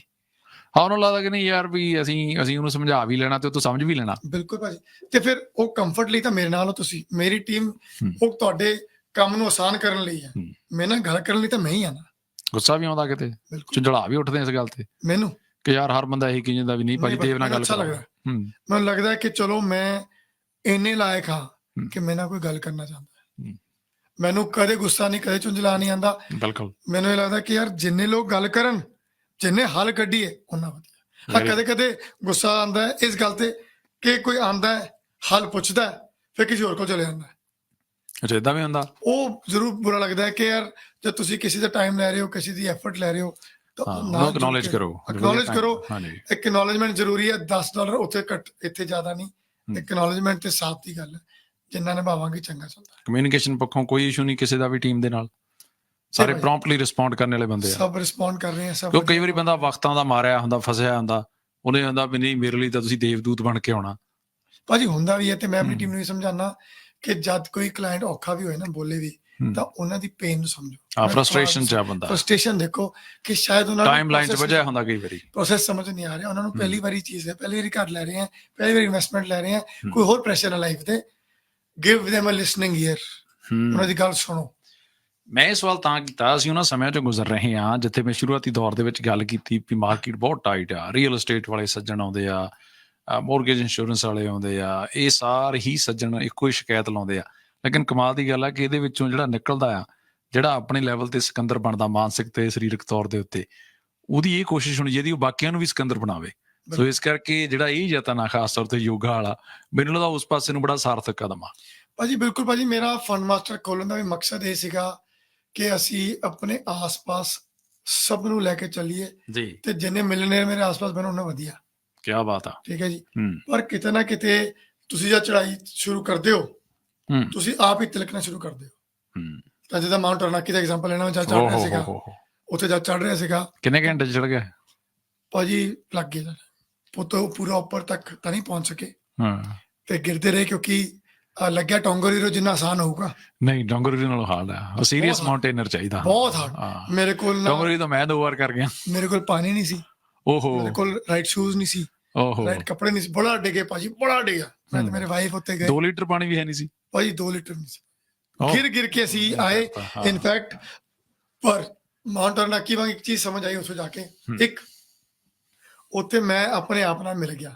ਹਾਂ ਉਹਨੂੰ ਲੱਗਦਾ ਕਿ ਨਹੀਂ ਯਾਰ ਵੀ ਅਸੀਂ ਅਸੀਂ ਉਹਨੂੰ ਸਮਝਾ ਵੀ ਲੈਣਾ ਤੇ ਉਹ ਤੋਂ ਸਮਝ ਵੀ ਲੈਣਾ। ਬਿਲਕੁਲ ਭਾਜੀ। ਤੇ ਫਿਰ ਉਹ ਕੰਫਰਟ ਲਈ ਤਾਂ ਮੇਰੇ ਨਾਲ ਹੋ ਤੁਸੀਂ। ਮੇਰੀ ਟੀਮ। ਉਹ ਤੁਹਾਡੇ ਕੰਮ ਨੂੰ ਆਸਾਨ ਕਰਨ ਲਈ ਹੈ। ਮੈਂ ਨਾ ਗੱਲ ਕਰਨ ਲਈ ਤਾਂ ਮੈਂ ਹੀ ਆ ਨਾ। ਗੁੱਸਾ ਵੀ ਆਉਂਦਾ ਕਿਤੇ? ਝੰਡੜਾ ਵੀ ਉੱਠਦੇ ਇਸ ਗੱਲ ਤੇ। ਮੈਨੂੰ? ਕਿ ਯਾਰ ਹਰ ਬੰਦਾ ਇਹੀ ਕਹੀ ਜਾਂਦਾ ਵੀ ਨਹੀਂ ਭਾਜੀ ਦੇਵ ਨਾਲ ਗੱਲ ਕਰੋ। ਮੈਨੂੰ ਲੱਗਦਾ ਕਿ ਚਲੋ ਮੈਂ ਇੰਨੇ ਲਾਇਕ ਹਾਂ। ਕਿ ਮੈਂ ਨਾ ਕੋਈ ਗੱਲ ਕਰਨਾ ਚਾਹੁੰਦਾ। ਮੈਨੂੰ ਕਦੇ ਗੁੱਸਾ ਨਹੀਂ ਕਦੇ ਚੁੰਝਲਾ ਨਹੀਂ ਆਂਦਾ ਬਿਲਕੁਲ। ਮੈਨੂੰ ਇਹ ਲੱਗਦਾ ਕਿ ਯਾਰ ਜਿੰਨੇ ਲੋਕ ਗੱਲ ਕਰਨ ਜਿੰਨੇ ਹੱਲ ਕੱਢੀਏ ਉਹਨਾਂ ਵਧੀਆ। ਹਾਂ ਕਦੇ ਕਦੇ ਗੁੱਸਾ ਆਂਦਾ ਹੈ ਇਸ ਗੱਲ ਤੇ ਕਿ ਕੋਈ ਆਂਦਾ ਹੈ ਹੱਲ ਪੁੱਛਦਾ ਹੈ, ਫਿਰ ਕਿਸੇ ਹੋਰ ਕੋਲ ਚਲੇ ਜਾਂਦਾ ਹੈ। ਅੱਛਾ ਇਦਾਂ ਵੀ ਹੁੰਦਾ। ਉਹ ਜ਼ਰੂਰ ਬੁਰਾ ਲੱਗਦਾ ਹੈ ਕਿ ਯਾਰ ਜਦ ਤੁਸੀਂ ਕਿਸੇ ਦਾ ਟਾਈਮ ਲੈ ਰਹੇ ਹੋ ਕਿਸੇ ਦੀ ਐਫਰਟ ਲੈ ਰਹੇ ਹੋ ਤਾਂ ਕੇ- ਕਰੋ। acknowledge ਕਰੋ। ਹਾਂਜੀ। ਐਕਨੋਲਜਮੈਂਟ ਜ਼ਰੂਰੀ ਹੈ 10 ਡਾਲਰ ਉੱਥੇ ਘੱਟ ਇੱਥੇ ਜ਼ਿਆਦਾ ਨਹੀਂ। ਹੂੰ। ਐਕਨੋਲਜਮੈਂਟ ਤੇ ਸਾਥ ਦੀ ਗੱਲ ਹੈ। ਜਿੰਨਾ ਨਿਭਾਵਾਂਗੇ ਚੰਗਾ ਚੱਲਦਾ ਕਮਿਊਨੀਕੇਸ਼ਨ ਪੱਖੋਂ ਕੋਈ ਇਸ਼ੂ ਨਹੀਂ ਕਿਸੇ ਦਾ ਵੀ ਟੀਮ ਦੇ ਨਾਲ ਸਾਰੇ ਭਾਈ। ਪ੍ਰੌਂਪਟਲੀ ਰਿਸਪੌਂਡ ਕਰਨ ਵਾਲੇ ਬੰਦੇ ਆ ਸਭ ਰਿਸਪੌਂਡ ਕਰ ਰਹੇ ਆ ਸਭ ਕਿਉਂ ਕਈ ਵਾਰੀ ਬੰਦਾ ਵਕਤਾਂ ਦਾ ਮਾਰਿਆ ਹੁੰਦਾ ਫਸਿਆ ਹੁੰਦਾ ਉਹਨੇ ਹੁੰਦਾ ਵੀ ਨਹੀਂ ਮੇਰੇ ਲਈ ਤਾਂ ਤੁਸੀਂ ਦੇਵਦੂਤ ਬਣ ਕੇ ਆਉਣਾ ਭਾਜੀ ਹੁੰਦਾ ਵੀ ਹੈ ਤੇ ਮੈਂ ਆਪਣੀ ਹਮ। ਟੀਮ ਨੂੰ ਵੀ ਸਮਝਾਉਣਾ ਕਿ ਜਦ ਕੋਈ ਕਲਾਇੰਟ ਔਖਾ ਵੀ ਹੋਏ ਨਾ ਬੋਲੇ ਵੀ ਹਮ। ਤਾਂ ਉਹਨਾਂ ਦੀ ਪੇਨ ਨੂੰ ਸਮਝੋ ਆ ਫਰਸਟ੍ਰੇਸ਼ਨ ਚ ਆ ਬੰਦਾ ਫਰਸਟ੍ਰੇਸ਼ਨ ਦੇਖੋ ਕਿ ਸ਼ਾਇਦ ਉਹਨਾਂ ਟਾਈਮ ਲਾਈਨ ਚ ਵਜਿਆ ਹੁੰਦਾ ਕਈ ਵਾਰੀ ਪ੍ਰੋਸੈਸ ਸਮਝ ਨਹੀਂ ਆ ਰਿਹਾ ਉਹਨਾਂ ਨੂੰ। ਪਹਿਲੀ ਵਾਰੀ ਚੀਜ਼ ਹੈ ਪਹਿਲੀ ਵਾਰੀ ਘਰ ਲੈ ਰਹੇ ਆ ਪਹਿਲੀ ਵਾਰੀ ਇਨਵੈਸਟਮੈਂਟ ਲੈ ਰਹੇ ਆ। ਕੋਈ ਹੋਰ ਪ੍ਰੈਸ਼ਰ ਹੈ ਲਾਈਫ ਤੇ give them a listening ear. ਹੂੰ। ਉਹਨਾਂ ਦੀ ਗੱਲ ਸੁਣੋ। ਮੈਂ ਇਹ ਸਵਾਲ ਤਾਂ ਕੀਤਾ ਅਸੀਂ ਉਹਨਾਂ ਸਮਿਆਂ ਚੋਂ ਗੁਜ਼ਰ ਰਹੇ ਹਾਂ ਜਿੱਥੇ ਮੈਂ ਸ਼ੁਰੂਆਤੀ ਦੌਰ ਦੇ ਵਿੱਚ ਗੱਲ ਕੀਤੀ ਵੀ ਮਾਰਕੀਟ ਬਹੁਤ ਟਾਈਟ ਆ ਰੀਅਲ ਏਸਟੇਟ ਵਾਲੇ ਸੱਜਣ ਆਉਂਦੇ ਆ ਮੋਰਗੇਜ ਇੰਸ਼ੋਰੈਂਸ ਵਾਲੇ ਆਉਂਦੇ ਆ ਇਹ ਸਾਰੇ ਹੀ ਸੱਜਣ ਇੱਕੋ ਹੀ ਸ਼ਿਕਾਇਤ ਲਾਉਂਦੇ ਆ। ਲੇਕਿਨ ਕਮਾਲ ਦੀ ਗੱਲ ਆ ਕਿ ਇਹਦੇ ਵਿੱਚੋਂ ਜਿਹੜਾ ਨਿਕਲਦਾ ਆ ਜਿਹੜਾ ਆਪਣੇ ਲੈਵਲ ਤੇ ਸਿਕੰਦਰ ਬਣਦਾ ਮਾਨਸਿਕ ਤੇ ਸਰੀਰਕ ਤੌਰ ਦੇ ਉੱਤੇ ਉਹਦੀ ਇਹ ਕੋਸ਼ਿਸ਼ ਹੋਣੀ ਚਾਹੀਦੀ ਉਹ ਬਾਕੀਆਂ ਨੂੰ ਵੀ ਸਿਕੰਦਰ ਬਣਾਵੇ। ਸੋ ਇਸ ਕਰਕੇ ਜਿਹੜਾ ਇਹ ਯਤਨ ਆ ਖਾਸ ਤੌਰ ਤੇ ਯੋਗਾ ਵਾਲਾ ਮੈਨੂੰ ਲੱਗਦਾ ਉਸ ਪਾਸੇ ਨੂੰ ਬੜਾ ਸਾਰਥਕ ਕਦਮ ਆ। ਭਾਜੀ ਬਿਲਕੁਲ ਭਾਜੀ ਮੇਰਾ ਫੰਡ ਮਾਸਟਰ ਖੋਲਣ ਦਾ ਵੀ ਮਕਸਦ ਇਹ ਸੀਗਾ ਕਿ ਅਸੀਂ ਆਪਣੇ ਆਸ-ਪਾਸ ਸਭ ਨੂੰ ਲੈ ਕੇ ਚੱਲੀਏ ਜੀ। ਤੇ ਜਿੰਨੇ ਮਿਲਨੇਰ ਮੇਰੇ ਆਸ-ਪਾਸ ਬਣਨ ਉਹਨਾਂ ਵਧੀਆ। ਕੀ ਬਾਤ ਆ। ਠੀਕ ਹੈ ਜੀ। ਪਰ ਕਿਤੇ ਨਾ ਕਿਤੇ ਤੁਸੀਂ ਜਦ ਚੜਾਈ ਸ਼ੁਰੂ ਕਰਦੇ ਹੋ ਤੁਸੀਂ ਆਪ ਹੀ ਤਿਲਕਣਾ ਸ਼ੁਰੂ ਕਰਦੇ ਹੋ। ਤਾਂ ਜਿਹਦਾ ਮਾਊਂਟ ਅਰਨਾਕੀ ਦਾ ਐਗਜ਼ਾਮਪਲ ਲੈਣਾ ਜਦ ਚੜ ਰਿਹਾ ਸੀਗਾ। ਉੱਥੇ ਜਦ ਚੜ ਰਿਹਾ ਸੀਗਾ। ਕਿੰਨੇ ਘੰਟੇ ਚੜ ਗਿਆ? ਭਾਜੀ ਲੱਗ ਗਿਆ। ਪੁੱਤੋ ਪੂਰਾ ਉੱਪਰ ਤੱਕ ਤਾਂ ਨਹੀਂ ਪਹੁੰਚ ਸਕੇ। ਹਾਂ। ਤੇ ਗਿਰਦੇ ਰਹੇ ਕਿਉਂਕਿ ਲੱਗਿਆ ਟੋਂਗਰੀ ਜਿੰਨਾ ਆਸਾਨ ਹੋਊਗਾ। ਨਹੀਂ ਡੋਂਗਰੀ ਨਾਲੋਂ ਹਾਰਡ ਆ। ਉਹ ਸੀਰੀਅਸ। ਮਾਊਂਟੇਨਰ ਚਾਹੀਦਾ। ਬਹੁਤ hard। ਹਾਂ। ਮੇਰੇ ਕੋਲ ਡੋਂਗਰੀ ਤਾਂ ਮੈਂ ਦੋ ਵਾਰ ਕਰ ਗਿਆ। ਮੇਰੇ ਕੋਲ ਪਾਣੀ ਨਹੀਂ ਸੀ। ਓਹੋ। ਮੇਰੇ ਕੋਲ ਰਾਈਟ ਸ਼ੂਜ਼ ਨਹੀਂ ਸੀ। ਓਹੋ। ਰਾਈਟ ਕੱਪੜੇ ਨਹੀਂ ਸੀ। ਬੜਾ ਡਿੱਗੇ ਭਾਜੀ ਬੜਾ ਡਿੱਗਾ। ਮੈਂ ਤੇ। ਮੇਰੇ ਵਾਈਫ ਉੱਤੇ ਗਏ। 2 ਲੀਟਰ ਪਾਣੀ ਵੀ ਹੈ ਨਹੀਂ ਸੀ। ਭਾਜੀ 2 ਲੀਟਰ ਨਹੀਂ ਸੀ। ਗਿਰ ਗਿਰ ਕੇ ਅਸੀਂ ਆਏ। ਇਨਫੈਕਟ ਪਰ ਮਾਊਂਟ ਅਰਨਾਕੀ ਵਾਂਗ ਇੱਕ ਚੀਜ਼ ਸਮਝ ਆਈ ਉੱਥੋਂ ਜਾ ਕੇ। ਇੱਕ ਉੱਥੇ ਮੈਂ ਆਪਣੇ ਆਪ ਨਾਲ ਮਿਲ ਗਿਆ।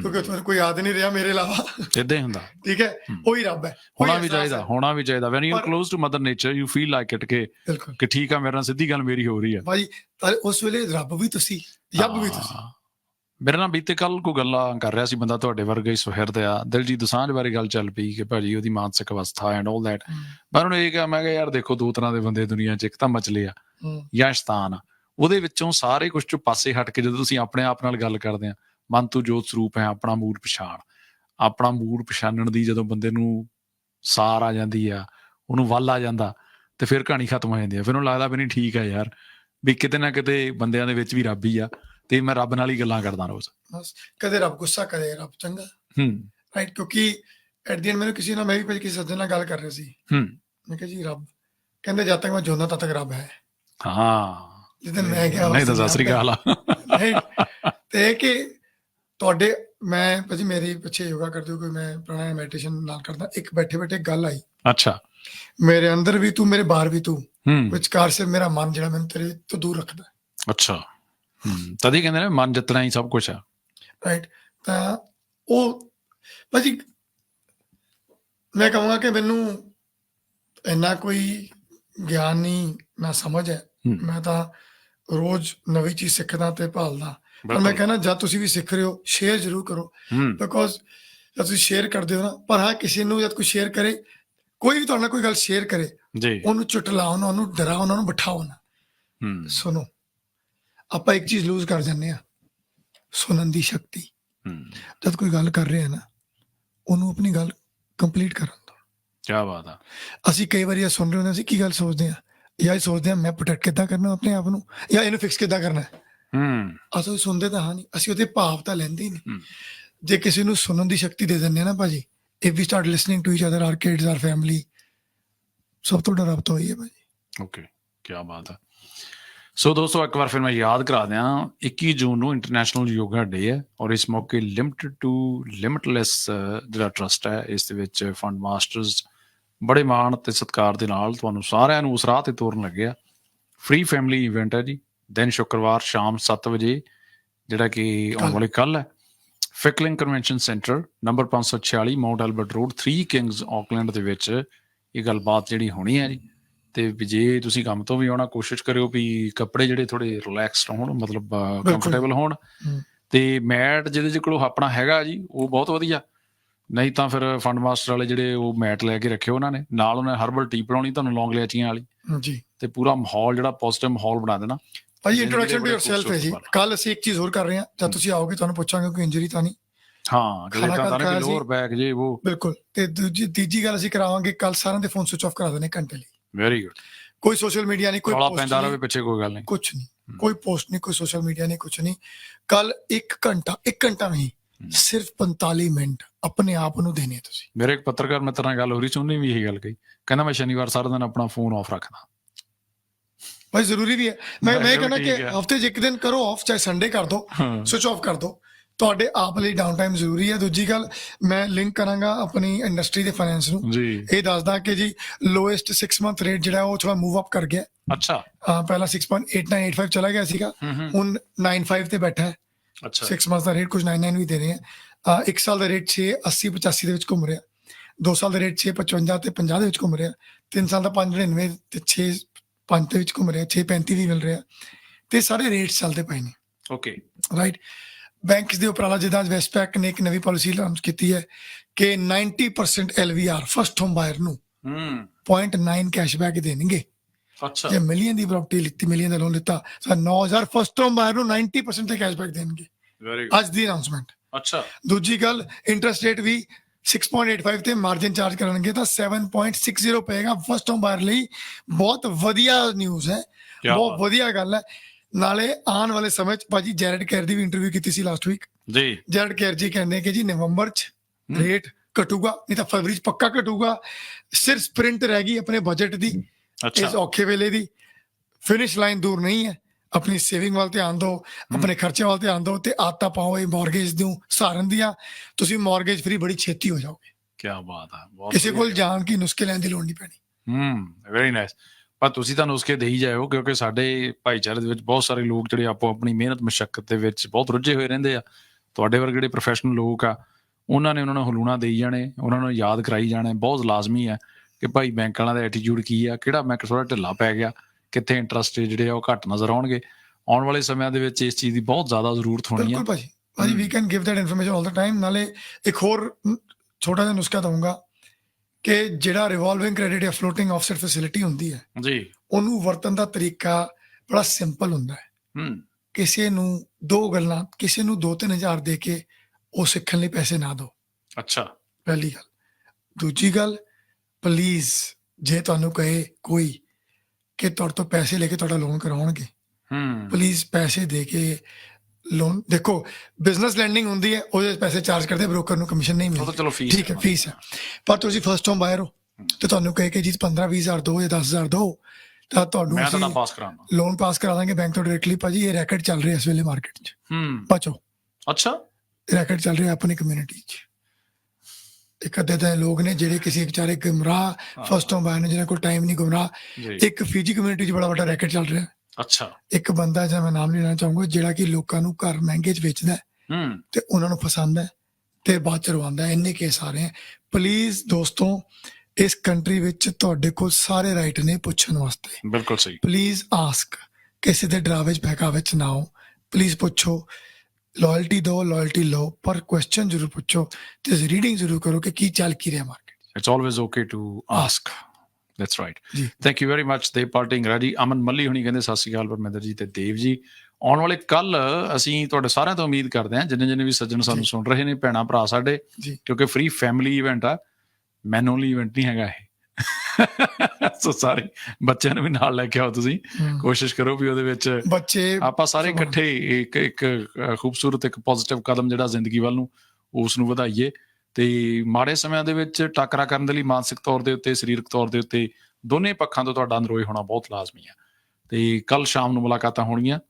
ਕਿਉਂਕਿ ਉੱਥੇ ਕੋਈ ਯਾਦ ਨਹੀਂ ਰਿਹਾ ਮੇਰੇ ਇਲਾਵਾ। ਹੀ ਹੁੰਦਾ। ਠੀਕ ਹੈ। ਉਹੀ ਰੱਬ ਹੈ। ਹੋਣਾ ਵੀ ਚਾਹੀਦਾ ਹੈ। ਹੋਣਾ ਵੀ ਚਾਹੀਦਾ। ਵੈਨ ਯੂ ਪਰ- close to mother nature you feel like it ਕਿ ਕਿ ਠੀਕ ਆ ਮੇਰੇ ਨਾਲ ਸਿੱਧੀ ਗੱਲ ਮੇਰੀ ਹੋ ਰਹੀ ਆ ਭਾਜੀ ਤਾਂ ਉਸ ਵੇਲੇ ਰੱਬ ਵੀ ਤੁਸੀਂ ਯੱਬ ਵੀ ਤੁਸੀਂ। ਹਾਂ। ਮੇਰੇ ਨਾਲ ਬੀਤੇ ਕੱਲ ਕੋ ਗੱਲਾਂ ਕਰ ਰਿਹਾ ਸੀ ਬੰਦਾ ਤੁਹਾਡੇ ਵਰਗਾ ਹੀ ਸੁਹਿਰਦ ਆ। ਦਿਲਜੀਤ ਦੋਸਾਂਝ ਬਾਰੇ ਗੱਲ ਚੱਲ ਪਈ ਕਿ ਭਾਜੀ ਉਹਦੀ ਮਾਨਸਿਕ ਅਵਸਥਾ ਐਂਡ ਆਲ ਦੈਟ ਮੈਂ ਉਹਨੂੰ ਇਹ ਕਿਹਾ ਮੈਂ ਕਿਹਾ ਯਾਰ ਦੇਖੋ ਦੋ ਤਰ੍ਹਾਂ ਦੇ ਬੰਦੇ ਦੁਨੀਆ 'ਚ ਇੱਕ ਤਾਂ ਮਚਲੇ ਆ ਜਾਂ ਸ਼ੈਤਾਨ ਆ। ਉਹਦੇ ਵਿੱਚੋਂ ਸਾਰੇ ਕੁਝ ਚੋਂ ਪਾਸੇ ਹਟ ਕੇ ਜਦੋਂ ਤੁਸੀਂ ਆਪਣੇ ਆਪ ਨਾਲ ਗੱਲ ਕਰਦੇ ਆ ਮਨ ਤੋਂ ਜੋਤ ਸਰੂਪ ਹੈ ਆਪਣਾ ਮੂਡ ਪਛਾਣ। ਆਪਣਾ ਮੂਡ ਪਛਾਣਨ ਦੀ ਜਦੋਂ ਬੰਦੇ ਨੂੰ ਸਾਰ ਆ ਜਾਂਦੀ ਆ ਉਹਨੂੰ ਵੱਲ ਆ ਜਾਂਦਾ ਤੇ ਫਿਰ ਕਹਾਣੀ ਖਤਮ ਹੋ ਜਾਂਦੀ ਆ। ਫਿਰ ਉਹਨੂੰ ਲੱਗਦਾ ਵੀ ਨਹੀਂ ਠੀਕ ਆ ਯਾਰ ਵੀ ਕਿਤੇ ਨਾ ਕਿਤੇ ਬੰਦਿਆਂ ਦੇ ਵਿੱਚ ਵੀ ਰੱਬ ਹੀ ਆ ਤੇ ਮੈਂ ਰੱਬ ਨਾਲ ਹੀ ਗੱਲਾਂ ਕਰਦਾ ਰੋਜ਼। ਬਸ ਕਦੇ ਰੱਬ ਗੁੱਸਾ ਕਦੇ ਰੱਬ ਚੰਗਾ। ਹੂੰ। ਰਾਈਟ ਕਿਉਂਕਿ ਐਟ ਦੀ ਐਂਡ ਮੈਨੂੰ ਕਿਸੇ ਨਾਲ ਮੈਂ ਵੀ ਭਾਜੀ ਕਿਸੇ ਸੱਜਣ ਨਾਲ ਗੱਲ ਕਰ ਰਿਹਾ ਸੀ। ਹੂੰ। ਮੈਂ ਕਿਹਾ ਜੀ ਰੱਬ ਕਹਿੰਦੇ ਜਦ ਤੱਕ ਮੈਂ ਜਿਉਂਦਾ ਤਦ ਤੱਕ ਰੱਬ ਹੈ। ਹਾਂ। ਜਦੋਂ ਮੈਂ ਗਿਆ ਨਹੀਂ ਤਾਂ ਸਤਿ ਸ੍ਰੀ ਅਕਾਲ ਨਹੀਂ ਤੇ ਕਿ ਤੁਹਾਡੇ ਮੈਂ ਭਾਜੀ ਮੇਰੀ ਪਿੱਛੇ ਯੋਗਾ ਕਰਦੇ ਹੋ ਕੋਈ ਮੈਂ ਪ੍ਰਾਣਾਯਾਮ ਮੈਡੀਟੇਸ਼ਨ ਨਾਲ ਕਰਦਾ ਇੱਕ ਬੈਠੇ ਬੈਠੇ ਗੱਲ ਆਈ। ਅੱਛਾ। ਮੇਰੇ ਅੰਦਰ ਵੀ ਤੂੰ ਮੇਰੇ ਬਾਹਰ ਵੀ ਤੂੰ ਹੂੰ। ਵਿਚਕਾਰ ਸੇ ਮੇਰਾ ਮਨ ਜਿਹੜਾ ਮੈਨੂੰ ਤੇਰੇ ਤੋਂ ਦੂਰ ਰੱਖਦਾ ਅੱਛਾ। ਹੂੰ ਤਦੀ ਕਹਿੰਦੇ ਨੇ ਮਨ ਜਿੱਤਣਾ ਹੀ ਸਭ ਕੁਝ ਆ ਰਾਈਟ ਤਾਂ ਉਹ ਭਾਜੀ ਮੈਂ ਕਹਾਂਗਾ ਕਿ ਮੈਨੂੰ ਇੰਨਾ ਕੋਈ ਗਿਆਨ ਨਹੀਂ ਨਾ ਸਮਝ ਹੈ ਹੂੰ। ਮੈਂ ਤਾਂ ਰੋਜ਼ ਨਵੀਂ ਚੀਜ਼ ਸਿੱਖਦਾ ਤੇ ਭਾਲਦਾ। ਪਰ ਮੈਂ ਕਹਿੰਦਾ ਜਦ ਤੁਸੀਂ ਵੀ ਸਿੱਖ ਰਹੇ ਹੋ ਸ਼ੇਅਰ ਜ਼ਰੂਰ ਕਰੋ। ਬਿਕੋਜ਼ ਜਦ ਤੁਸੀਂ ਸ਼ੇਅਰ ਕਰਦੇ ਹੋ ਨਾ ਪਰ ਹਾਂ ਕਿਸੇ ਨੂੰ ਜਦ ਕੋਈ ਸ਼ੇਅਰ ਕਰੇ ਕੋਈ ਵੀ ਤੁਹਾਡੇ ਨਾਲ ਕੋਈ ਗੱਲ ਸ਼ੇਅਰ ਕਰੇ ਜੀ। ਉਹਨੂੰ ਚੁਟਲਾਓ ਨਾ ਉਹਨੂੰ ਡਰਾਓ ਨਾ ਉਹਨੂੰ ਬਿਠਾਓ ਨਾ। ਹੂੰ। ਸੁਣੋ ਆਪਾਂ ਇੱਕ ਚੀਜ਼ ਲੂਜ਼ ਕਰ ਜਾਂਦੇ ਆ ਸੁਣਨ ਦੀ ਸ਼ਕਤੀ। ਹੂੰ। ਜਦ ਕੋਈ ਗੱਲ ਕਰ ਰਿਹਾ ਹੈ ਨਾ ਉਹਨੂੰ ਆਪਣੀ ਗੱਲ ਕੰਪਲੀਟ ਕਰਨ ਦਿਓ। ਕੀ ਬਾਤ ਆ। ਅਸੀਂ ਕਈ ਵਾਰੀ ਇਹ ਸੁਣ ਰਹੇ ਹੁੰਦੇ ਅਸੀਂ ਕੀ ਗੱਲ ਸੋਚਦੇ ਆ ਜਾਂ ਇਹ ਸੋਚਦੇ ਆ ਮੈਂ ਪ੍ਰੋਟੈਕਟ ਕਿੱਦਾਂ ਕਰਨਾ ਆਪਣੇ ਆਪ ਨੂੰ? ਜਾਂ ਇਹਨੂੰ ਫਿਕਸ ਕਿੱਦਾਂ ਕਰਨਾ? ਹੈ। ਹੂੰ ਅਸੀਂ ਸੁਣਦੇ ਤਾਂ ਹਾਂ ਨਹੀਂ। ਅਸੀਂ ਉਹਦੇ ਭਾਵ ਤਾਂ ਲੈਂਦੇ ਹੀ ਨਹੀਂ। ਹੂੰ। ਜੇ ਕਿਸੇ ਨੂੰ ਸੁਣਨ ਦੀ ਸ਼ਕਤੀ ਦੇ ਦਿੰਦੇ ਆ ਨਾ ਭਾਜੀ if we start listening to each other our kids our family ਸਭ ਤੋਂ ਵੱਡਾ ਰੱਬ ਹੋਈ ਹੈ ਭਾਜੀ। ਓਕੇ ਕੀ ਬਾਤ ਹੈ ਸੋ ਦੋਸਤੋ ਇੱਕ ਵਾਰ ਫਿਰ ਮੈਂ ਯਾਦ ਕਰਾ ਦਿਆਂ 21 ਜੂਨ ਨੂੰ ਇੰਟਰਨੈਸ਼ਨਲ ਯੋਗਾ ਡੇ ਹੈ ਔਰ ਇਸ ਮੌਕੇ ਲਿਮਟਡ ਟੂ ਲਿਮਟਲੈਸ ਜਿਹੜਾ ਟਰਸਟ ਹੈ ਇਸ ਦੇ ਵਿੱਚ ਫੰਡ ਮਾਸਟਰਸ ਬੜੇ ਮਾਣ ਤੇ ਸਤਿਕਾਰ ਦੇ ਨਾਲ ਤੁਹਾਨੂੰ ਸਾਰਿਆਂ ਨੂੰ ਉਸ ਰਾਹ ਤੇ ਤੋਰਨ ਲੱਗਿਆ ਫ੍ਰੀ ਫੈਮਿਲੀ ਇਵੈਂਟ ਹੈ ਜੀ। ਦਿਨ ਸ਼ੁੱਕਰਵਾਰ ਸ਼ਾਮ 7 ਵਜੇ ਜਿਹੜਾ ਕਿ ਆਉਣ। ਵਾਲੇ ਕੱਲ ਹੈ। Fickling convention centre number 546 Mount Albert road 3 Kings Auckland ਦੇ ਵਿੱਚ ਇਹ ਗੱਲਬਾਤ ਜਿਹੜੀ ਹੋਣੀ ਹੈ ਜੀ। ਤੇ ਵੀ ਜੇ ਤੁਸੀਂ ਕੰਮ ਤੋਂ ਵੀ ਆਉਣਾ ਕੋਸ਼ਿਸ਼ ਕਰਿਓ ਵੀ ਕੱਪੜੇ ਜਿਹੜੇ ਥੋੜੇ ਰਿਲੈਕਸਡ ਹੋਣ ਮਤਲਬ ਕੰਫਰਟੇਬਲ ਹੋਣ। ਤੇ ਮੈਟ ਜਿਹਦੇ ਜਿਹਦੇ ਕੋਲ ਆਪਣਾ ਹੈਗਾ ਜੀ ਉਹ ਬਹੁਤ ਵਧੀਆ। ਨਹੀਂ ਤਾਂ ਫਿਰ ਫੰਡ ਮਾਸਟਰ ਵਾਲੇ ਜਿਹੜੇ ਉਹ ਮੈਟ ਲੈ ਕੇ ਰੱਖੇ ਉਹਨਾਂ ਨੇ। ਨਾਲ ਉਹਨਾਂ ਹਰਬਲ ਟੀ ਬਣਾਉਣੀ ਤੁਹਾਨੂੰ ਲੌਂਗ ਲੈਚੀਆਂ ਵਾਲੀ। ਜੀ। ਤੇ ਪੂਰਾ ਮਾਹੌਲ ਜਿਹੜਾ ਪੋਜ਼ਿਟਿਵ ਮਾਹੌਲ ਬਣਾ ਦੇਣਾ। ਦੇ ਇੰਟਰੋਡਕਸ਼ਨ ਟੂ ਯੋਰਸੈਲਫ ਹੈ ਜੀ। ਕੱਲ ਅਸੀਂ ਇੱਕ ਚੀਜ਼ ਹੋਰ ਕਰ ਰਹੇ ਹਾਂ। ਜਦ ਤੁਸੀਂ ਆਓਗੇ ਤੁਹਾਨੂੰ ਪੁੱਛਾਂਗੇ ਕੋਈ ਇੰਜਰੀ ਤਾਂ ਨਹੀਂ। ਹਾਂ ਜਿਹੜੇ ਤਾਂ ਸੀ। ਲੋਅਰ ਬੈਕ ਜੇ ਉਹ। ਬਿਲਕੁਲ। ਤੇ ਦੂਜੀ ਤੀਜੀ ਗੱਲ ਅਸੀਂ ਕਰਾਵਾਂਗੇ ਕੱਲ ਸਾਰਿਆਂ ਦੇ ਫੋਨ ਸਵਿਚ ਆਫ ਕਰਾ ਦੇਣੇ ਘੰਟੇ ਲਈ। ਵੈਰੀ ਗੁੱਡ ਕੋਈ ਸੋਸ਼ਲ ਮੀਡੀਆ ਨਹੀਂ ਕੋਈ post ਪੈਂਦਾ ਰਹੇ ਪਿੱਛੇ ਕੋਈ ਗੱਲ ਨਹੀਂ। ਕੁਛ ਨਹੀਂ। ਕੋਈ ਪੋਸਟ ਨਹੀਂ ਕੋਈ ਸੋਸ਼ਲ ਮੀਡੀਆ ਨਹੀਂ ਕੁਛ ਨਹੀਂ। ਕੱਲ 1 ਘੰਟਾ 1 ਘੰਟਾ ਨਹੀਂ। ਸਿਰਫ 45 ਮਿੰਟ ਆਪਣੇ ਆਪ ਨੂੰ ਦੇਣੇ ਤੁਸੀਂ। ਮੇਰੇ ਇੱਕ ਪੱਤਰਕਾਰ ਮਿੱਤਰ ਨਾਲ ਗੱਲ ਹੋ ਰਹੀ ਸੀ ਉਹਨੇ ਵੀ ਇਹੀ ਗੱਲ ਕਹੀ। ਕਹਿੰਦਾ ਮੈਂ ਸ਼ਨੀਵਾਰ ਸਾਰਾ ਦਿਨ ਆਪਣਾ ਫੋਨ ਆਫ ਰੱਖਦਾ। ਭਾਈ ਜ਼ਰੂਰੀ ਵੀ ਹੈ। ਮੈਂ ਮੈਂ ਮੈਂ ਕਿਹਾ ਕਹਿੰਦਾ ਕਿ। ਹਫ਼ਤੇ 'ਚ ਇੱਕ ਦਿਨ ਕਰੋ ਆਫ ਚਾਹੇ ਸੰਡੇ ਕਰ ਦਿਓ ਸਵਿਚ ਆਫ ਕਰ ਦਿਓ ਤੁਹਾਡੇ ਆਪ ਲਈ ਡਾਊਨ ਟਾਈਮ ਜ਼ਰੂਰੀ ਹੈ। ਦੂਜੀ ਗੱਲ ਮੈਂ ਲਿੰਕ ਕਰਾਂਗਾ ਆਪਣੀ ਇੰਡਸਟਰੀ ਦੇ ਫਾਈਨੈਂਸ ਨੂੰ। ਇਹ ਦੱਸਦਾ ਕਿ ਜੀ ਲੋਐਸਟ 6 ਮੰਥ ਰੇਟ ਜਿਹੜਾ ਉਹ ਥੋੜਾ ਮੂਵ ਅਪ ਕਰ ਗਿਆ। ਅੱਛਾ। ਪਹਿਲਾਂ 6.8985 ਚਲਾ ਗਿਆ ਸੀਗਾ। ਹੁਣ 95 ਤੇ ਬੈਠਾ ਹੈ। ਅੱਛਾ। 6 ਮੰਥ ਦਾ ਰੇਟ ਕੁਝ 99 ਵੀ ਦੇ ਰਹੇ ਅਹ ਇੱਕ ਸਾਲ ਦਾ ਰੇਟ 6 80 85 ਦੇ ਵਿੱਚ ਘੁੰਮ ਰਿਹਾ। ਦੋ ਸਾਲ ਦਾ ਰੇਟ 6 55 ਤੇ 50 ਦੇ ਵਿੱਚ ਘੁੰਮ ਰਿਹਾ। ਤਿੰਨ ਸਾਲ ਦਾ 599 ਤੇ 6 5 ਦੇ ਵਿੱਚ ਘੁੰਮ ਰਿਹਾ। 6 35 ਵੀ ਮਿਲ ਰਿਹਾ। ਤੇ ਸਾਰੇ ਰੇਟ ਚੱਲਦੇ ਪਏ ਨੇ। ਓਕੇ ਰਾਈਟ ਬੈਂਕਸ ਦੇ ਉਪਰਾਲਾ ਜਿੱਦਾਂ ਵੈਸਟਪੈਕ ਨੇ ਇੱਕ ਨਵੀਂ ਪਾਲਿਸੀ ਲਾਂਚ ਕੀਤੀ ਹੈ ਕਿ 90% LVR ਫਸਟ ਹੋਮ ਬਾਇਰ ਨੂੰ ਹੂੰ। 0.9 ਕੈਸ਼ਬੈਕ ਦੇਣਗੇ। ਅੱਛਾ। ਜੇ ਮਿਲੀਅਨ ਦੀ ਪ੍ਰਾਪਰਟੀ ਲਿੱਤੀ ਮਿਲੀਅਨ ਦਾ ਲੋਨ ਲਿੱਤਾ ਤਾਂ 9000 ਫਸਟ ਹੋਮ ਬਾਇਰ ਨੂੰ 90% ਤੇ ਕੈਸ਼ਬੈਕ ਦੇਣਗੇ। ਵੈਰੀ ਅੱਜ ਦੀ ਅਨਾਉਂਸਮੈਂਟ ਅੱਛਾ। ਦੂਜੀ ਗੱਲ ਇੰਟਰਸਟ ਰੇਟ ਵੀ 6.85 ਤੇ ਮਾਰਜਨ ਚਾਰਜ ਕਰਨਗੇ ਤਾਂ 7.60 ਪਏਗਾ ਫਸਟ ਹੋਮ ਬਾਇਰ ਲਈ। ਬਹੁਤ ਵਧੀਆ ਨਿਊਜ਼ ਹੈ। ਬਹੁਤ। ਵਧੀਆ ਗੱਲ ਹੈ। ਨਾਲੇ ਆਉਣ ਵਾਲੇ ਸਮੇਂ ਚ ਭਾਜੀ ਜੈਰਡ ਕੇਰ ਦੀ ਵੀ ਇੰਟਰਵਿਊ ਕੀਤੀ ਸੀ ਲਾਸਟ ਵੀਕ ਜੀ। ਜੈਰਡ ਕੇਰ ਜੀ ਕਹਿੰਦੇ ਕਿ ਜੀ ਨਵੰਬਰ ਚ। ਰੇਟ ਘਟੂਗਾ ਨਹੀਂ ਤਾਂ ਫਰਵਰੀ ਚ ਪੱਕਾ ਘਟੂਗਾ। ਸਿਰਫ ਸਪ੍ਰਿੰਟ ਰਹਿ ਗਈ ਆਪਣੇ ਬਜਟ ਦੀ। ਇਸ ਔਖੇ ਵੇਲੇ ਦੀ ਫਿਨਿਸ਼ ਲਾਈਨ ਦੂਰ ਨਹੀਂ ਹੈ। ਆਪਣੀ ਸੇਵਿੰਗ ਵੱਲ ਧਿਆਨ ਦਿਓ ਆਪਣੇ ਖਰਚੇ ਵੱਲ ਧਿਆਨ ਦਿਓ ਤੇ ਆਦਤਾਂ ਪਾਓ ਇਹ ਮਾਰਗੇਜ ਨੂੰ ਸਹਾਰਨ ਦੀਆਂ। ਤੁਸੀਂ ਮਾਰਗੇਜ ਫ੍ਰੀ ਬੜੀ ਛੇਤੀ ਹੋ ਜਾਓਗੇ। ਕੀ ਬਾਤ ਹੈ ਬਹੁਤ ਕਿਸੇ। ਕੋਲ ਜਾਣ ਕੀ ਨੁਸਖੇ ਲੈਣ ਦੀ ਲੋੜ ਨਹੀਂ ਪੈਣੀ। ਹੂੰ ਵੈਰੀ ਨਾਈਸ ਪਰ ਤੁਸੀਂ ਤਾਂ ਨੁਸਖੇ ਦੇ ਹੀ ਜਾਇਓ ਕਿਉਂਕਿ ਸਾਡੇ ਭਾਈਚਾਰੇ ਦੇ ਵਿੱਚ ਬਹੁਤ ਸਾਰੇ ਲੋਕ ਜਿਹੜੇ ਆਪੋ ਆਪਣੀ ਮਿਹਨਤ ਮੁਸ਼ਕਲ ਦੇ ਵਿੱਚ ਬਹੁਤ ਰੁੱਝੇ ਹੋਏ ਰਹਿੰਦੇ ਆ। ਤੁਹਾਡੇ ਵਰਗੇ ਜਿਹੜੇ ਪ੍ਰੋਫੈਸ਼ਨਲ ਲੋਕ ਆ ਉਹਨਾਂ ਨੇ ਉਹਨਾਂ ਨੂੰ ਹਲੂਣਾ ਦੇਈ ਜਾਣੇ ਉਹਨਾਂ ਨੂੰ ਯਾਦ ਕਰਾਈ ਜਾਣੇ ਬਹੁਤ ਲਾਜ਼ਮੀ ਹੈ। ਕਿ ਭਾਈ ਬੈਂਕ ਵਾਲਿਆਂ ਦਾ ਐਟੀਟਿਊਡ ਕੀ ਆ? ਕਿਹੜਾ ਬੈਂਕ ਥੋੜਾ ਢਿੱਲਾ ਪੈ ਗਿਆ? ਕਿੱਥੇ ਇੰਟਰਸਟ ਜਿਹੜੇ ਆ ਉਹ ਘੱਟ ਨਜ਼ਰ ਆਉਣਗੇ? ਆਉਣ ਵਾਲੇ ਸਮਿਆਂ ਦੇ ਵਿੱਚ ਇਸ ਚੀਜ਼ ਦੀ ਬਹੁਤ ਜ਼ਿਆਦਾ ਜ਼ਰੂਰਤ ਹੋਣੀ ਆ। ਬਿਲਕੁਲ ਭਾਜੀ। ਭਾਜੀ we can give that information all the time ਨਾਲੇ ਇੱਕ ਹੋਰ ਛੋਟਾ ਜਿਹਾ ਨੁਸਖਾ ਦਊਂਗਾ ਕਿ ਜਿਹੜਾ ਰਿਵੋਲਵਿੰਗ ਕ੍ਰੈਡਿਟ ਜਾਂ ਫਲੋਟਿੰਗ ਆਫਸੈਟ ਫੈਸਿਲਿਟੀ ਹੁੰਦੀ ਹੈ ਜੀ। ਉਹਨੂੰ ਵਰਤਣ ਦਾ ਤਰੀਕਾ ਬੜਾ ਸਿੰਪਲ ਹੁੰਦਾ ਹੈ। ਹੂੰ। ਕਿਸੇ ਨੂੰ ਦੋ ਗੱਲਾਂ ਕਿਸੇ ਨੂੰ 2-3000 ਦੇ ਕੇ ਉਹ ਸਿੱਖਣ ਲਈ ਪੈਸੇ ਨਾ ਦਿਓ। ਅੱਛਾ। ਪਹਿਲੀ ਗੱਲ। ਦੂਜੀ ਗੱਲ ਪਲੀਜ਼ ਜੇ ਤੁਹਾਨੂੰ ਕਹੇ ਕੋਈ ਕਿ ਤੁਹਾਡੇ ਤੋਂ ਪੈਸੇ ਲੈ ਕੇ ਤੁਹਾਡਾ ਲੋਨ ਕਰਾਉਣਗੇ ਹੂੰ। ਪਲੀਜ਼ ਪੈਸੇ ਦੇ ਕੇ ਲੋਨ ਦੇਖੋ ਬਿਜ਼ਨਸ ਲੈਂਡਿੰਗ ਹੁੰਦੀ ਹੈ ਉਹਦੇ ਪੈਸੇ ਚਾਰਜ ਕਰਦੇ ਬ੍ਰੋਕਰ ਨੂੰ ਕਮਿਸ਼ਨ ਨਹੀਂ ਉਹ ਤਾਂ ਮਿਲਦੀ। ਚਲੋ ਫੀਸ ਠੀਕ ਹੈ ਫੀਸ ਹੈ। ਪਰ ਤੁਸੀਂ ਫਸਟ ਹੋਮ ਬਾਇਰ ਹੋ ਤੇ ਤੁਹਾਨੂੰ ਕਹੇ ਕਿ ਜੀ 15 20000 ਦੋ ਜਾਂ 10000 ਦੋ ਤਾਂ ਤੁਹਾਨੂੰ ਮੈਂ ਤਾਂ ਪਾਸ ਕਰਾਉਣਾ ਲੋਨ ਪਾਸ ਕਰਾ ਦਾਂਗੇ ਬੈਂਕ ਤੋਂ ਡਾਇਰੈਕਟਲੀ ਭਾਜੀ ਇਹ ਰੈਕਟ ਚੱਲ ਰਿਹਾ ਇਸ ਵੇਲੇ ਮਾਰਕੀਟ 'ਚ। ਹੂੰ। ਬਚੋ ਅੱਛਾ। ਰੈਕਟ ਚੱਲ ਰਿਹਾ ਆਪਣੀ ਕਮਿਊਨਿਟੀ 'ਚ। ਇੱਕ ਅੱਧੇ ਤਾਂ ਲੋਕ ਨੇ ਜਿਹੜੇ ਕਿਸੇ ਵਿਚਾਰੇ ਗੁੰਮਰਾਹ ਫਸਟ ਹੋਮ ਬਾਇਰ ਨੇ ਜਿਹਨਾਂ ਕੋਲ ਟਾਈਮ ਨਹੀਂ ਗੁੰਮਰਾਹ। ਇੱਕ ਫੀਜੀ ਕਮਿਊਨਿਟੀ 'ਚ ਬੜਾ ਵੱਡਾ ਰੈਕਟ ਚੱਲ ਰਿਹਾ। ਅੱਛਾ। ਇੱਕ ਬੰਦਾ ਜਿਹਦਾ ਮੈਂ ਨਾਮ ਨਹੀਂ ਲੈਣਾ ਚਾਹੂੰਗਾ ਜਿਹੜਾ ਕਿ ਲੋਕਾਂ ਨੂੰ ਘਰ ਮਹਿੰਗੇ 'ਚ ਵੇਚਦਾ ਹੈ ਤੇ ਉਹਨਾਂ ਨੂੰ ਫਸਾਉਂਦਾ ਹੈ ਤੇ ਬਾਅਦ ਚ ਰਵਾਉਂਦਾ ਇੰਨੇ ਕੇਸ ਆ ਰਹੇ ਪਲੀਜ਼ ਦੋਸਤੋ ਇਸ ਕੰਟਰੀ ਵਿੱਚ ਤੁਹਾਡੇ ਕੋਲ ਸਾਰੇ ਰਾਈਟ ਨੇ ਪੁੱਛਣ ਵਾਸਤੇ। ਬਿਲਕੁਲ ਸਹੀ। ਪਲੀਜ਼ ਆਸਕ ਕਿਸੇ ਦੇ ਡਰਾਵੇ ਚ ਬਹਿਕਾਵੇ ਚ ਨਾ ਪਲੀਜ਼ ਪੁੱਛੋ। ਲਾਇਲਟੀ ਦਿਓ ਲਾਇਲਟੀ ਲਓ ਪਰ ਕੁਐਸਚਨ ਜ਼ਰੂਰ ਪੁੱਛੋ ਤੇ ਰੀਡਿੰਗ ਜ਼ਰੂਰ ਕਰੋ ਕਿ ਕੀ ਚੱਲ ਕੀ ਰਿਹਾ market always okay to ask. That's right. ਜੀ। ਥੈਂਕ ਯੂ ਵੈਰੀ ਮੱਚ ਦੇ ਪਾਰਟਿੰਗ ਰਾਜੀ ਅਮਨ ਮੱਲੀ ਹੁਣੀ ਕਹਿੰਦੇ ਸਤਿ ਸ਼੍ਰੀ ਅਕਾਲ ਪਰਮਿੰਦਰ ਜੀ ਤੇ ਦੇਵ ਜੀ। ਆਉਣ ਵਾਲੇ ਕੱਲ ਅਸੀਂ ਤੁਹਾਡੇ ਸਾਰਿਆਂ ਤੋਂ ਉਮੀਦ ਕਰਦੇ ਹਾਂ ਜਿੰਨੇ ਜਿੰਨੇ ਵੀ ਸੱਜਣ ਸਾਨੂੰ। ਸੁਣ ਰਹੇ ਨੇ ਭੈਣਾ ਭਰਾ ਸਾਡੇ ਕਿਉਂਕਿ ਫ੍ਰੀ ਫੈਮਿਲੀ ਇਵੈਂਟ ਆ ਮੈਨ ਓਨਲੀ ਇਵੈਂਟ ਨਹੀਂ ਹੈਗਾ ਇਹ। ਸੋ ਸਾਰੇ ਬੱਚਿਆਂ ਨੂੰ ਵੀ ਨਾਲ ਲੈ ਕੇ ਆਓ ਤੁਸੀਂ। ਕੋਸ਼ਿਸ਼ ਕਰੋ ਵੀ ਉਹਦੇ ਵਿੱਚ ਬੱਚੇ ਆਪਾਂ ਸਾਰੇ। ਇਕੱਠੇ ਇੱਕ ਇੱਕ ਖੂਬਸੂਰਤ ਇੱਕ ਪੋਜ਼ਿਟਿਵ ਕਦਮ ਜਿਹੜਾ ਜ਼ਿੰਦਗੀ ਵੱਲ ਨੂੰ ਉਸ ਨੂੰ ਵਧਾਈਏ। ਤੇ ਮਾੜੇ ਸਮਿਆਂ ਦੇ ਵਿੱਚ ਟੱਕਰਾ ਕਰਨ ਦੇ ਲਈ ਮਾਨਸਿਕ ਤੌਰ ਦੇ ਉੱਤੇ ਸਰੀਰਕ ਤੌਰ ਦੇ ਉੱਤੇ ਦੋਨੇ ਪੱਖਾਂ ਤੋਂ ਤੁਹਾਡਾ ਨਰੋਏ ਹੋਣਾ ਬਹੁਤ ਲਾਜ਼ਮੀ ਹੈ ਤੇ ਕੱਲ ਸ਼ਾਮ ਨੂੰ ਮੁਲਾਕਾਤਾਂ ਹੋਣਗੀਆਂ।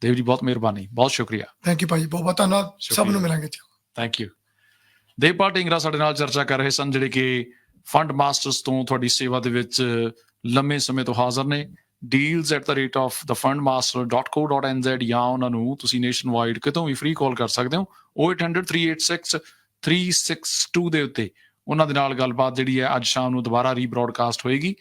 ਦੇਵ ਜੀ ਬਹੁਤ ਮਿਹਰਬਾਨੀ। ਬਹੁਤ ਸ਼ੁਕਰੀਆ। ਥੈਂਕ ਯੂ ਭਾਜੀ ਬਹੁਤ ਬਹੁਤ ਧੰਨਵਾਦ। ਸਭ। ਨੂੰ ਮਿਲਾਂਗੇ ਜੀ ਥੈਂਕ ਯੂ ਦੇਵਪਾਲ ਢਿੰਗਰਾ ਸਾਡੇ ਨਾਲ ਚਰਚਾ ਕਰ ਰਹੇ ਸਨ ਜਿਹੜੇ ਕਿ ਫੰਡ ਮਾਸਟਰਸ ਤੋਂ ਤੁਹਾਡੀ ਸੇਵਾ ਦੇ ਵਿੱਚ ਲੰਮੇ ਸਮੇਂ ਤੋਂ ਹਾਜ਼ਰ ਨੇ। Deals@the-fundmaster.co.nz ਜਾਂ ਉਹਨਾਂ ਨੂੰ ਤੁਸੀਂ ਨੇਸ਼ਨ ਵਾਈਡ ਕਿਤੋਂ ਵੀ ਫ੍ਰੀ ਕਾਲ ਕਰ ਸਕਦੇ ਹੋ 0800-386-362 ਦੇ ਉੱਤੇ। ਉਹਨਾਂ ਦੇ ਨਾਲ ਗੱਲਬਾਤ ਜਿਹੜੀ ਹੈ ਅੱਜ ਸ਼ਾਮ ਨੂੰ ਦੁਬਾਰਾ ਰੀਬ੍ਰੌਡਕਾਸਟ ਹੋਏਗੀ।